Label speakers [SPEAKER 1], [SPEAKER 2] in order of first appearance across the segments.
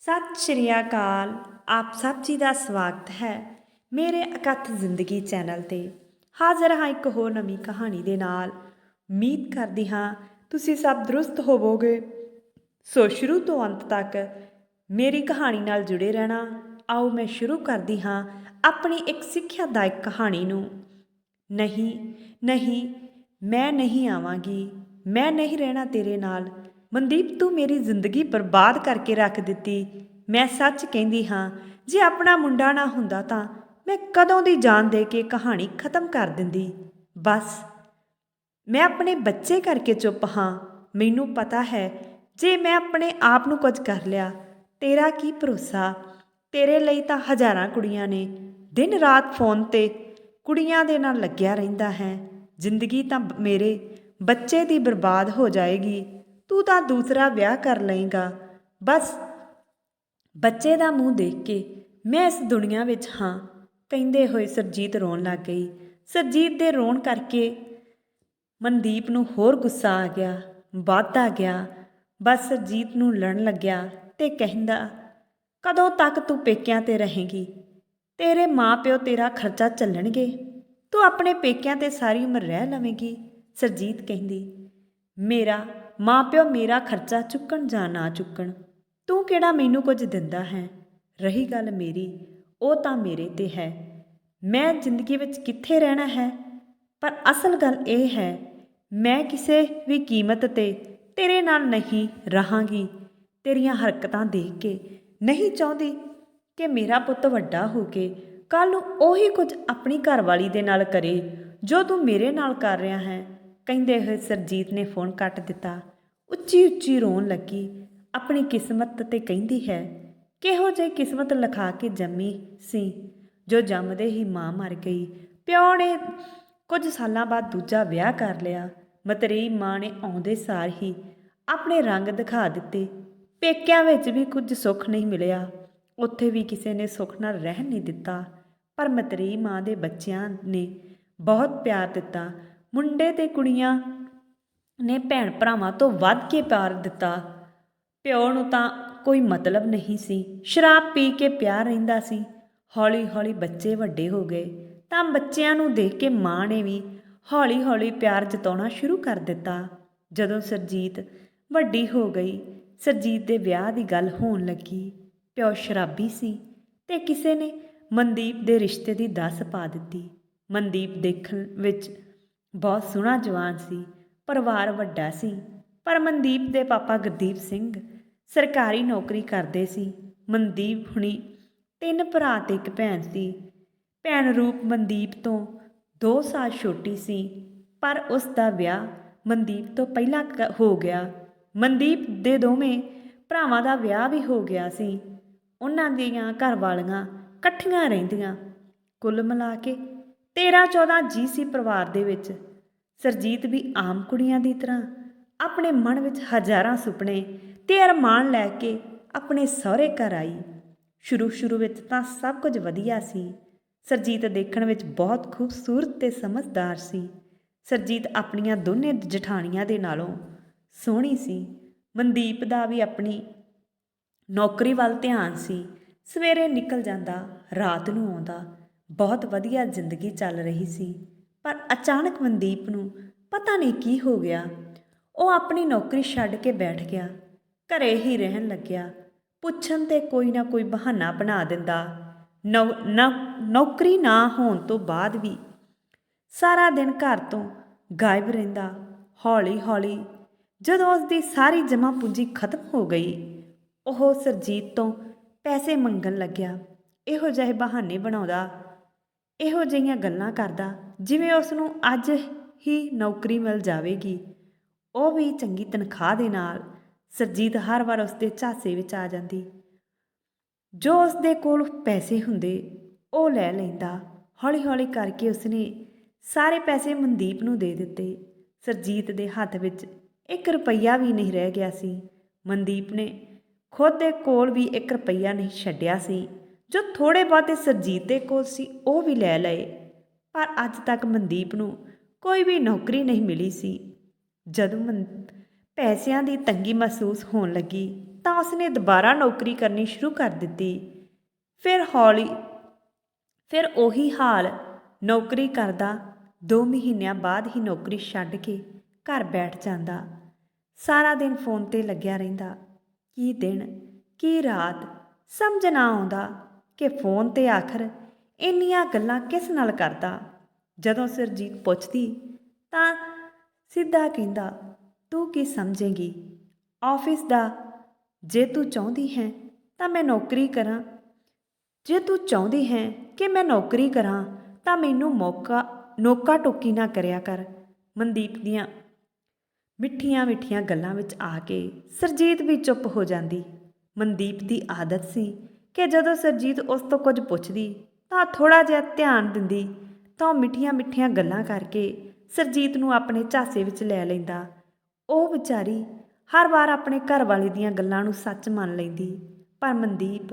[SPEAKER 1] ਸਤਿ ਸ਼੍ਰੀ ਅਕਾਲ। ਆਪ ਸਭ ਜੀ ਦਾ ਸਵਾਗਤ ਹੈ ਮੇਰੇ ਅਕਥ ਜ਼ਿੰਦਗੀ ਚੈਨਲ ਤੇ। ਹਾਜ਼ਰ ਹਾਂ ਇੱਕ ਹੋਰ ਨਵੀਂ ਕਹਾਣੀ ਦੇ ਨਾਲ। ਉਮੀਦ ਕਰਦੀ ਹਾਂ ਤੁਸੀਂ ਸਭ ਦਰੁਸਤ ਹੋਵੋਗੇ। ਸੋ ਸ਼ੁਰੂ ਤੋਂ ਅੰਤ ਤੱਕ ਮੇਰੀ ਕਹਾਣੀ ਨਾਲ ਜੁੜੇ ਰਹਿਣਾ। ਆਓ ਮੈਂ ਸ਼ੁਰੂ ਕਰਦੀ ਹਾਂ ਆਪਣੀ ਇੱਕ ਸਿੱਖਿਆਦਾਇਕ ਕਹਾਣੀ ਨੂੰ। ਨਹੀਂ ਨਹੀਂ, ਮੈਂ ਨਹੀਂ ਆਵਾਂਗੀ। ਮੈਂ ਨਹੀਂ ਰਹਿਣਾ ਤੇਰੇ ਨਾਲ। ਮਨਦੀਪ, ਤੂੰ ਮੇਰੀ ਜ਼ਿੰਦਗੀ ਬਰਬਾਦ ਕਰਕੇ ਰੱਖ ਦਿੱਤੀ। ਮੈਂ ਸੱਚ ਕਹਿੰਦੀ ਹਾਂ, ਜੇ ਆਪਣਾ ਮੁੰਡਾ ਨਾ ਹੁੰਦਾ ਤਾਂ ਮੈਂ ਕਦੋਂ ਦੀ ਜਾਨ ਦੇ ਕੇ ਕਹਾਣੀ ਖਤਮ ਕਰ ਦਿੰਦੀ। ਬਸ, ਮੈਂ ਆਪਣੇ ਬੱਚੇ ਕਰਕੇ ਚੁੱਪ ਹਾਂ। ਮੈਨੂੰ ਪਤਾ ਹੈ, ਜੇ ਮੈਂ ਆਪਣੇ ਆਪ ਨੂੰ ਕੁਝ ਕਰ ਲਿਆ, ਤੇਰਾ ਕੀ ਭਰੋਸਾ? ਤੇਰੇ ਲਈ ਤਾਂ ਹਜ਼ਾਰਾਂ ਕੁੜੀਆਂ ਨੇ। ਦਿਨ ਰਾਤ ਫੋਨ ਤੇ ਕੁੜੀਆਂ ਦੇ ਨਾਲ ਲੱਗਿਆ ਰਹਿੰਦਾ ਹੈ। ਜ਼ਿੰਦਗੀ ਤਾਂ ਮੇਰੇ ਬੱਚੇ ਦੀ ਬਰਬਾਦ ਹੋ ਜਾਏਗੀ। ਤੂੰ ਤਾਂ ਦੂਸਰਾ ਵਿਆਹ ਕਰ ਲਏਗਾ। ਬਸ, ਬੱਚੇ ਦਾ ਮੂੰਹ ਦੇਖ ਕੇ ਮੈਂ ਇਸ ਦੁਨੀਆ ਵਿੱਚ ਹਾਂ ਕਹਿੰਦੇ ਹੋਏ ਸਰਜੀਤ ਰੋਣ ਲੱਗ ਗਈ। ਸਰਜੀਤ ਦੇ ਰੋਣ ਕਰਕੇ ਮਨਦੀਪ ਨੂੰ ਹੋਰ ਗੁੱਸਾ ਆ ਗਿਆ ਵੱਧਦਾ ਗਿਆ। ਬਸ ਸਰਜੀਤ ਨੂੰ ਲੜਨ ਲੱਗਿਆ ਤੇ ਕਹਿੰਦਾ, ਕਦੋਂ ਤੱਕ ਤੂੰ ਪੇਕਿਆਂ ਤੇ ਰਹੇਂਗੀ? ਤੇਰੇ ਮਾਪਿਓ ਤੇਰਾ ਖਰਚਾ ਚੱਲਣਗੇ। ਤੂੰ ਆਪਣੇ ਪੇਕਿਆਂ ਤੇ ਸਾਰੀ ਉਮਰ ਰਹਿ ਲਵੇਂਗੀ। ਸਰਜੀਤ ਕਹਿੰਦੀ, ਮੇਰਾ ਮਾਪਿਓ ਮੇਰਾ ਖਰਚਾ ਚੁੱਕਣ ਜਾਂ ਨਾ ਚੁੱਕਣ, ਤੂੰ ਕਿਹੜਾ ਮੈਨੂੰ ਕੁਝ ਦਿੰਦਾ ਹੈ? ਰਹੀ ਗੱਲ ਮੇਰੀ, ਉਹ ਤਾਂ ਮੇਰੇ ਤੇ ਹੈ। ਮੈਂ ਜ਼ਿੰਦਗੀ ਵਿੱਚ ਕਿੱਥੇ ਰਹਿਣਾ ਹੈ? ਪਰ ਅਸਲ ਗੱਲ ਇਹ ਹੈ, ਮੈਂ ਕਿਸੇ ਵੀ ਕੀਮਤ ਤੇ ਤੇਰੇ ਨਾਲ ਨਹੀਂ ਰਹਾਂਗੀ। ਤੇਰੀਆਂ ਹਰਕਤਾਂ ਦੇਖ ਕੇ ਨਹੀਂ ਚਾਹੁੰਦੀ ਕਿ ਮੇਰਾ ਪੁੱਤ ਵੱਡਾ ਹੋ ਕੇ ਕੱਲ ਨੂੰ ਉਹੀ ਕੁਝ ਆਪਣੀ ਘਰਵਾਲੀ ਦੇ ਨਾਲ ਕਰੇ, ਜੋ ਤੂੰ ਮੇਰੇ ਨਾਲ ਕਰ ਰਿਹਾ ਹੈ। ਕਹਿੰਦੇ ਹੋਏ ਸਰਜੀਤ ਨੇ ਫੋਨ ਕੱਟ ਦਿੱਤਾ। ਉੱਚੀ ਉੱਚੀ ਰੋਣ ਲੱਗੀ। ਆਪਣੀ ਕਿਸਮਤ ਤੇ ਕਹਿੰਦੀ ਹੈ, ਕਿਹੋ ਜਿਹੀ ਕਿਸਮਤ ਲਿਖਾ ਕੇ ਜੰਮੀ ਸੀ? ਜੋ ਜੰਮਦੇ ਹੀ ਮਾਂ ਮਰ ਗਈ। ਪਿਓ ਨੇ ਕੁਝ ਸਾਲਾਂ ਬਾਅਦ ਦੂਜਾ ਵਿਆਹ ਕਰ ਲਿਆ। ਮਤਰੇਈ ਮਾਂ ਨੇ ਆਉਂਦੇ ਸਾਰ ਹੀ ਆਪਣੇ ਰੰਗ ਦਿਖਾ ਦਿੱਤੇ। ਪੇਕਿਆਂ ਵਿੱਚ ਵੀ ਕੁਝ ਸੁੱਖ ਨਹੀਂ ਮਿਲਿਆ। ਉੱਥੇ ਵੀ ਕਿਸੇ ਨੇ ਸੁੱਖ ਨਾਲ ਰਹਿਣ ਨਹੀਂ ਦਿੱਤਾ। ਪਰ ਮਤਰੇਈ ਮਾਂ ਦੇ ਬੱਚਿਆਂ ਨੇ ਬਹੁਤ ਪਿਆਰ ਦਿੱਤਾ। ਮੁੰਡੇ ਤੇ ਕੁੜੀਆਂ ਨੇ ਭੈਣ ਭਰਾਵਾਂ ਤੋਂ ਵੱਧ ਕੇ ਪਿਆਰ ਦਿੱਤਾ। ਪਿਓ ਨੂੰ ਤਾਂ ਕੋਈ ਮਤਲਬ ਨਹੀਂ ਸੀ। ਸ਼ਰਾਬ ਪੀ ਕੇ ਪਿਆਰ ਰਹਿੰਦਾ ਸੀ। ਹੌਲੀ ਹੌਲੀ ਬੱਚੇ ਵੱਡੇ ਹੋ ਗਏ। ਤਾਂ ਬੱਚਿਆਂ ਨੂੰ ਦੇਖ ਕੇ ਮਾਂ ਨੇ ਵੀ ਹੌਲੀ ਹੌਲੀ ਪਿਆਰ ਜਤਾਉਣਾ ਸ਼ੁਰੂ ਕਰ ਦਿੱਤਾ। ਜਦੋਂ ਸਰਜੀਤ ਵੱਡੀ ਹੋ ਗਈ, ਸਰਜੀਤ ਦੇ ਵਿਆਹ ਦੀ ਗੱਲ ਹੋਣ ਲੱਗੀ। ਪਿਓ ਸ਼ਰਾਬੀ ਸੀ ਤੇ ਕਿਸੇ ਨੇ ਮਨਦੀਪ ਦੇ ਰਿਸ਼ਤੇ ਦੀ ਦੱਸ ਪਾ ਦਿੱਤੀ। ਮਨਦੀਪ ਦੇਖਣ ਵਿੱਚ ਬਹੁਤ ਸੋਹਣਾ ਜਵਾਨ ਸੀ, ਪਰਿਵਾਰ ਵੱਡਾ ਸੀ, ਪਰ ਮਨਦੀਪ ਦੇ ਪਾਪਾ ਗੁਰਦੀਪ ਸਿੰਘ ਸਰਕਾਰੀ ਨੌਕਰੀ ਕਰਦੇ ਸੀ। ਮਨਦੀਪ ਹੁਣੀ ਤਿੰਨ ਭਰਾ ਤੇ ਇੱਕ ਭੈਣ ਸੀ। ਭੈਣ ਰੂਪ ਮਨਦੀਪ ਤੋਂ 2 ਸਾਲ ਛੋਟੀ ਸੀ, ਪਰ ਉਸ ਦਾ ਵਿਆਹ ਮਨਦੀਪ ਤੋਂ ਪਹਿਲਾਂ ਕ- ਹੋ ਗਿਆ। ਮਨਦੀਪ ਦੇ ਦੋਵੇਂ ਭਰਾਵਾਂ ਦਾ ਵਿਆਹ ਵੀ ਹੋ ਗਿਆ ਸੀ। ਉਹਨਾਂ ਦੀਆਂ ਘਰ ਵਾਲੀਆਂ ਇਕੱਠੀਆਂ ਰਹਿੰਦੀਆਂ, ਕੁੱਲ ਮਿਲਾ ਕੇ 13 14 ਜੀ ਸੀ ਪਰਿਵਾਰ ਦੇ ਵਿੱਚ ਸਰਜੀਤ ਵੀ ਆਮ ਕੁੜੀਆਂ ਦੀ ਤਰ੍ਹਾਂ ਆਪਣੇ ਮਨ ਵਿੱਚ ਹਜ਼ਾਰਾਂ ਸੁਪਨੇ ਤੇ ਅਰਮਾਨ ਲੈ ਕੇ ਆਪਣੇ ਸਹੁਰੇ ਘਰ ਆਈ। ਸ਼ੁਰੂ ਸ਼ੁਰੂ ਵਿੱਚ ਤਾਂ ਸਭ ਕੁਝ ਵਧੀਆ ਸੀ। ਸਰਜੀਤ ਦੇਖਣ ਵਿੱਚ ਬਹੁਤ ਖੂਬਸੂਰਤ ਤੇ ਸਮਝਦਾਰ ਸੀ। ਸਰਜੀਤ ਆਪਣੀਆਂ ਦੋਨੇ ਜਠਾਣੀਆਂ ਦੇ ਨਾਲੋਂ ਸੋਹਣੀ ਸੀ। ਮਨਦੀਪ ਦਾ ਵੀ ਆਪਣੀ ਨੌਕਰੀ ਵੱਲ ਧਿਆਨ ਸੀ। ਸਵੇਰੇ ਨਿਕਲ ਜਾਂਦਾ, ਰਾਤ ਨੂੰ ਆਉਂਦਾ। ਬਹੁਤ ਵਧੀਆ ਜ਼ਿੰਦਗੀ ਚੱਲ ਰਹੀ ਸੀ, ਪਰ ਅਚਾਨਕ ਮਨਦੀਪ ਨੂੰ ਪਤਾ ਨਹੀਂ ਕੀ ਹੋ ਗਿਆ। ਉਹ ਆਪਣੀ ਨੌਕਰੀ ਛੱਡ ਕੇ ਬੈਠ ਗਿਆ, ਘਰੇ ਹੀ ਰਹਿਣ ਲੱਗਿਆ। ਪੁੱਛਣ ਤੇ ਕੋਈ ਨਾ ਕੋਈ ਬਹਾਨਾ ਬਣਾ ਦਿੰਦਾ। ਨੌ- ਨੌ- ਨੌਕਰੀ ਨਾ ਹੋਣ ਤੋਂ ਬਾਅਦ ਵੀ ਸਾਰਾ ਦਿਨ ਘਰ ਤੋਂ ਗਾਇਬ ਰਹਿੰਦਾ ਹੌਲੀ ਹੌਲੀ ਜਦੋਂ ਉਸ ਦੀ ਸਾਰੀ ਜਮ੍ਹਾਂ ਪੂੰਜੀ ਖਤਮ ਹੋ ਗਈ, ਉਹ ਸਰਜੀਤ ਤੋਂ ਪੈਸੇ ਮੰਗਣ ਲੱਗਿਆ। ਇਹੋ ਜਿਹੇ ਬਹਾਨੇ ਬਣਾਉਂਦਾ ਇਹੋ ਜਿਹੀਆਂ ਗੱਲਾਂ ਕਰਦਾ ਜਿਵੇਂ ਉਸ ਨੂੰ ਅੱਜ ਹੀ ਨੌਕਰੀ ਮਿਲ ਜਾਵੇਗੀ। ਉਹ ਵੀ ਚੰਗੀ ਤਨਖਾਹ ਦੇ ਨਾਲ ਸਰਜੀਤ ਹਰ ਵਾਰ ਉਸ ਦੇ ਝਾਸੇ ਵਿੱਚ ਆ ਜਾਂਦੀ। ਜੋ ਉਸ ਦੇ ਕੋਲ ਪੈਸੇ ਹੁੰਦੇ, ਉਹ ਲੈ ਲੈਂਦਾ। ਹੌਲੀ ਹੌਲੀ ਕਰਕੇ ਉਸਨੇ ਸਾਰੇ ਪੈਸੇ ਮਨਦੀਪ ਨੂੰ ਦੇ ਦਿੱਤੇ। ਸਰਜੀਤ ਦੇ ਹੱਥ ਵਿੱਚ 1 ਰੁਪਈਆ ਵੀ ਨਹੀਂ ਰਹਿ ਗਿਆ ਸੀ। ਮਨਦੀਪ ਨੇ ਖੁਦ ਦੇ ਕੋਲ ਵੀ 1 ਰੁਪਈਆ ਨਹੀਂ ਛੱਡਿਆ ਸੀ। ਜੋ ਥੋੜੇ ਬਹੁਤੇ ਸਰਜੀਤ ਦੇ ਕੋਲ ਸੀ, ਉਹ ਵੀ ਲੈ ਲਏ। ਪਰ ਅੱਜ ਤੱਕ ਮਨਦੀਪ ਨੂੰ ਕੋਈ ਵੀ ਨੌਕਰੀ ਨਹੀਂ ਮਿਲੀ ਸੀ। ਜਦੋਂ ਮਨ, ਪੈਸਿਆਂ ਦੀ ਤੰਗੀ ਮਹਿਸੂਸ ਹੋਣ ਲੱਗੀ, ਤਾਂ ਉਸਨੇ ਦੁਬਾਰਾ ਨੌਕਰੀ ਕਰਨੀ ਸ਼ੁਰੂ ਕਰ ਦਿੱਤੀ। ਫਿਰ ਹੌਲੀ, ਫਿਰ ਉਹੀ ਹਾਲ, ਨੌਕਰੀ ਕਰਦਾ 2 ਮਹੀਨਿਆਂ ਬਾਅਦ ਹੀ ਨੌਕਰੀ ਛੱਡ ਕੇ ਘਰ ਬੈਠ ਜਾਂਦਾ। ਸਾਰਾ ਦਿਨ ਫੋਨ ਤੇ ਲੱਗਿਆ ਰਹਿੰਦਾ। ਕੀ ਦਿਨ, ਕੀ ਰਾਤ, ਸਮਝ ਨਾ ਆਉਂਦਾ। ਕਿ ਫੋਨ ਤੇ ਆਖਰ ਇੰਨੀਆਂ ਗੱਲਾਂ ਕਿਸ ਨਾਲ ਕਰਦਾ? ਜਦੋਂ ਸਰਜੀਤ ਪੁੱਛਦੀ, ਤਾਂ ਸਿੱਧਾ ਕਹਿੰਦਾ, ਤੂੰ ਕੀ ਸਮਝੇਂਗੀ? ਆਫਿਸ ਦਾ ਜੇ ਤੂੰ ਚਾਹੁੰਦੀ ਹੈ, ਤਾਂ ਮੈਂ ਨੌਕਰੀ ਕਰਾਂ। ਜੇ ਤੂੰ ਚਾਹੁੰਦੀ ਹੈ ਕਿ ਮੈਂ ਨੌਕਰੀ ਕਰਾਂ, ਤਾਂ ਮੈਨੂੰ ਮੌਕਾ, ਨੋਕਾ ਟੋਕੀ ਨਾ ਕਰਿਆ ਕਰ। ਮਨਦੀਪ ਦੀਆਂ ਮਿੱਠੀਆਂ ਮਿੱਠੀਆਂ ਗੱਲਾਂ ਵਿੱਚ ਆ ਕੇ ਸਰਜੀਤ ਵੀ ਚੁੱਪ ਹੋ ਜਾਂਦੀ। ਮਨਦੀਪ ਦੀ ਆਦਤ ਸੀ ਕਿ ਜਦੋਂ ਸਰਜੀਤ ਉਸ ਤੋਂ ਕੁਝ ਪੁੱਛਦੀ, ਤਾਂ ਥੋੜਾ ਜਿਹਾ ਧਿਆਨ ਦਿੰਦੀ, ਤਾਂ ਉਹ ਮਿੱਠੀਆਂ ਮਿੱਠੀਆਂ ਗੱਲਾਂ ਕਰਕੇ ਸਰਜੀਤ ਨੂੰ ਆਪਣੇ ਝਾਸੇ ਵਿੱਚ ਲੈ ਲੈਂਦਾ। ਉਹ ਵਿਚਾਰੀ ਹਰ ਵਾਰ ਆਪਣੇ ਘਰ ਵਾਲੇ ਦੀਆਂ ਗੱਲਾਂ ਨੂੰ ਸੱਚ ਮੰਨ ਲੈਂਦੀ, ਪਰ ਮਨਦੀਪ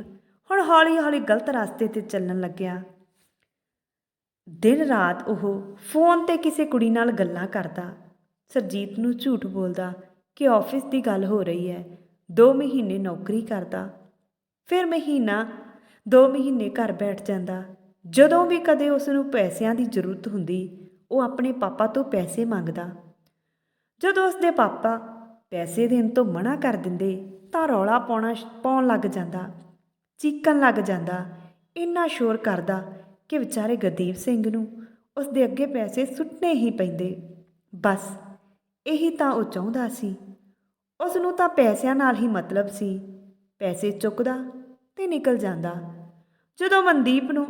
[SPEAKER 1] ਹੁਣ ਹੌਲੀ-ਹੌਲੀ ਗਲਤ ਰਸਤੇ ਤੇ ਚੱਲਣ ਲੱਗਿਆ। ਦਿਨ ਰਾਤ ਉਹ ਫੋਨ ਤੇ ਕਿਸੇ ਕੁੜੀ ਨਾਲ ਗੱਲਾਂ ਕਰਦਾ। ਸਰਜੀਤ ਨੂੰ ਝੂਠ ਬੋਲਦਾ ਕਿ ਆਫਿਸ ਦੀ ਗੱਲ ਹੋ ਰਹੀ ਹੈ 2 ਮਹੀਨੇ ਨੌਕਰੀ ਕਰਦਾ। ਫਿਰ ਮਹੀਨਾ 2 ਮਹੀਨੇ ਘਰ ਬੈਠ ਜਾਂਦਾ। ਜਦੋਂ ਵੀ ਕਦੇ ਉਸ ਨੂੰ ਪੈਸਿਆਂ ਦੀ ਜ਼ਰੂਰਤ ਹੁੰਦੀ, ਉਹ ਆਪਣੇ ਪਾਪਾ ਤੋਂ ਪੈਸੇ ਮੰਗਦਾ। ਜਦੋਂ ਉਸ ਦੇ ਪਾਪਾ ਪੈਸੇ ਦੇਣ ਤੋਂ ਮਨਾ ਕਰ ਦਿੰਦੇ, ਤਾਂ ਰੌਲਾ ਪਾਉਣਾ ਪਾਉਣ ਲੱਗ ਜਾਂਦਾ, ਚੀਕਣ ਲੱਗ ਜਾਂਦਾ। ਇੰਨਾ ਸ਼ੋਰ ਕਰਦਾ ਕਿ ਵਿਚਾਰੇ ਗਦੀਪ ਸਿੰਘ ਨੂੰ ਉਸ ਦੇ ਅੱਗੇ ਪੈਸੇ ਸੁੱਟਣੇ ਹੀ ਪੈਂਦੇ। ਬਸ, ਇਹੀ ਤਾਂ ਉਹ ਚਾਹੁੰਦਾ ਸੀ। ਉਸ ਨੂੰ ਤਾਂ ਪੈਸਿਆਂ ਨਾਲ ਹੀ ਮਤਲਬ ਸੀ। ਪੈਸੇ ਚੁੱਕਦਾ ਤੇ ਨਿਕਲ ਜਾਂਦਾ। ਜਦੋਂ ਮਨਦੀਪ ਨੂੰ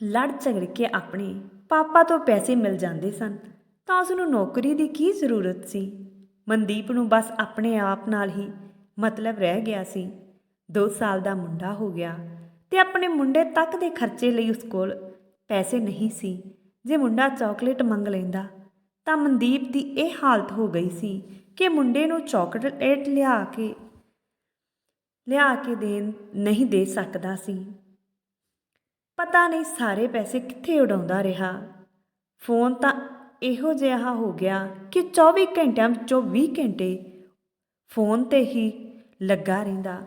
[SPEAKER 1] ਲੜ ਝਗੜ ਕੇ ਆਪਣੇ ਪਾਪਾ ਤੋਂ ਪੈਸੇ ਮਿਲ ਜਾਂਦੇ ਸਨ, ਤਾਂ ਉਸ ਨੂੰ ਨੌਕਰੀ ਦੀ ਕੀ ਜ਼ਰੂਰਤ ਸੀ? ਮਨਦੀਪ ਨੂੰ ਬਸ ਆਪਣੇ ਆਪ ਨਾਲ ਹੀ ਮਤਲਬ ਰਹਿ ਗਿਆ ਸੀ। 2 ਸਾਲ ਦਾ ਮੁੰਡਾ ਹੋ ਗਿਆ ਤੇ ਆਪਣੇ ਮੁੰਡੇ ਤੱਕ ਦੇ ਖਰਚੇ ਲਈ ਉਸ ਕੋਲ ਪੈਸੇ ਨਹੀਂ ਸੀ। ਜੇ ਮੁੰਡਾ ਚਾਕਲੇਟ ਮੰਗ ਲੈਂਦਾ, ਤਾਂ ਮਨਦੀਪ ਦੀ ਇਹ ਹਾਲਤ ਹੋ ਗਈ ਸੀ ਕਿ ਮੁੰਡੇ ਨੂੰ ਚਾਕਲੇਟ ਲਿਆ ਕੇ ਲਿਆ ਕੇ ਦੇਣ ਨਹੀਂ ਦੇ ਸਕਦਾ ਸੀ। ਪਤਾ ਨਹੀਂ ਸਾਰੇ ਪੈਸੇ ਕਿੱਥੇ ਉਡਾਉਂਦਾ ਰਿਹਾ। ਫੋਨ ਤਾਂ ਇਹੋ ਜਿਹਾ ਹੋ ਗਿਆ ਕਿ 24 ਘੰਟਿਆਂ ਵਿੱਚੋਂ 20 ਘੰਟੇ ਫੋਨ ਤੇ ਹੀ ਲੱਗਾ ਰਹਿੰਦਾ।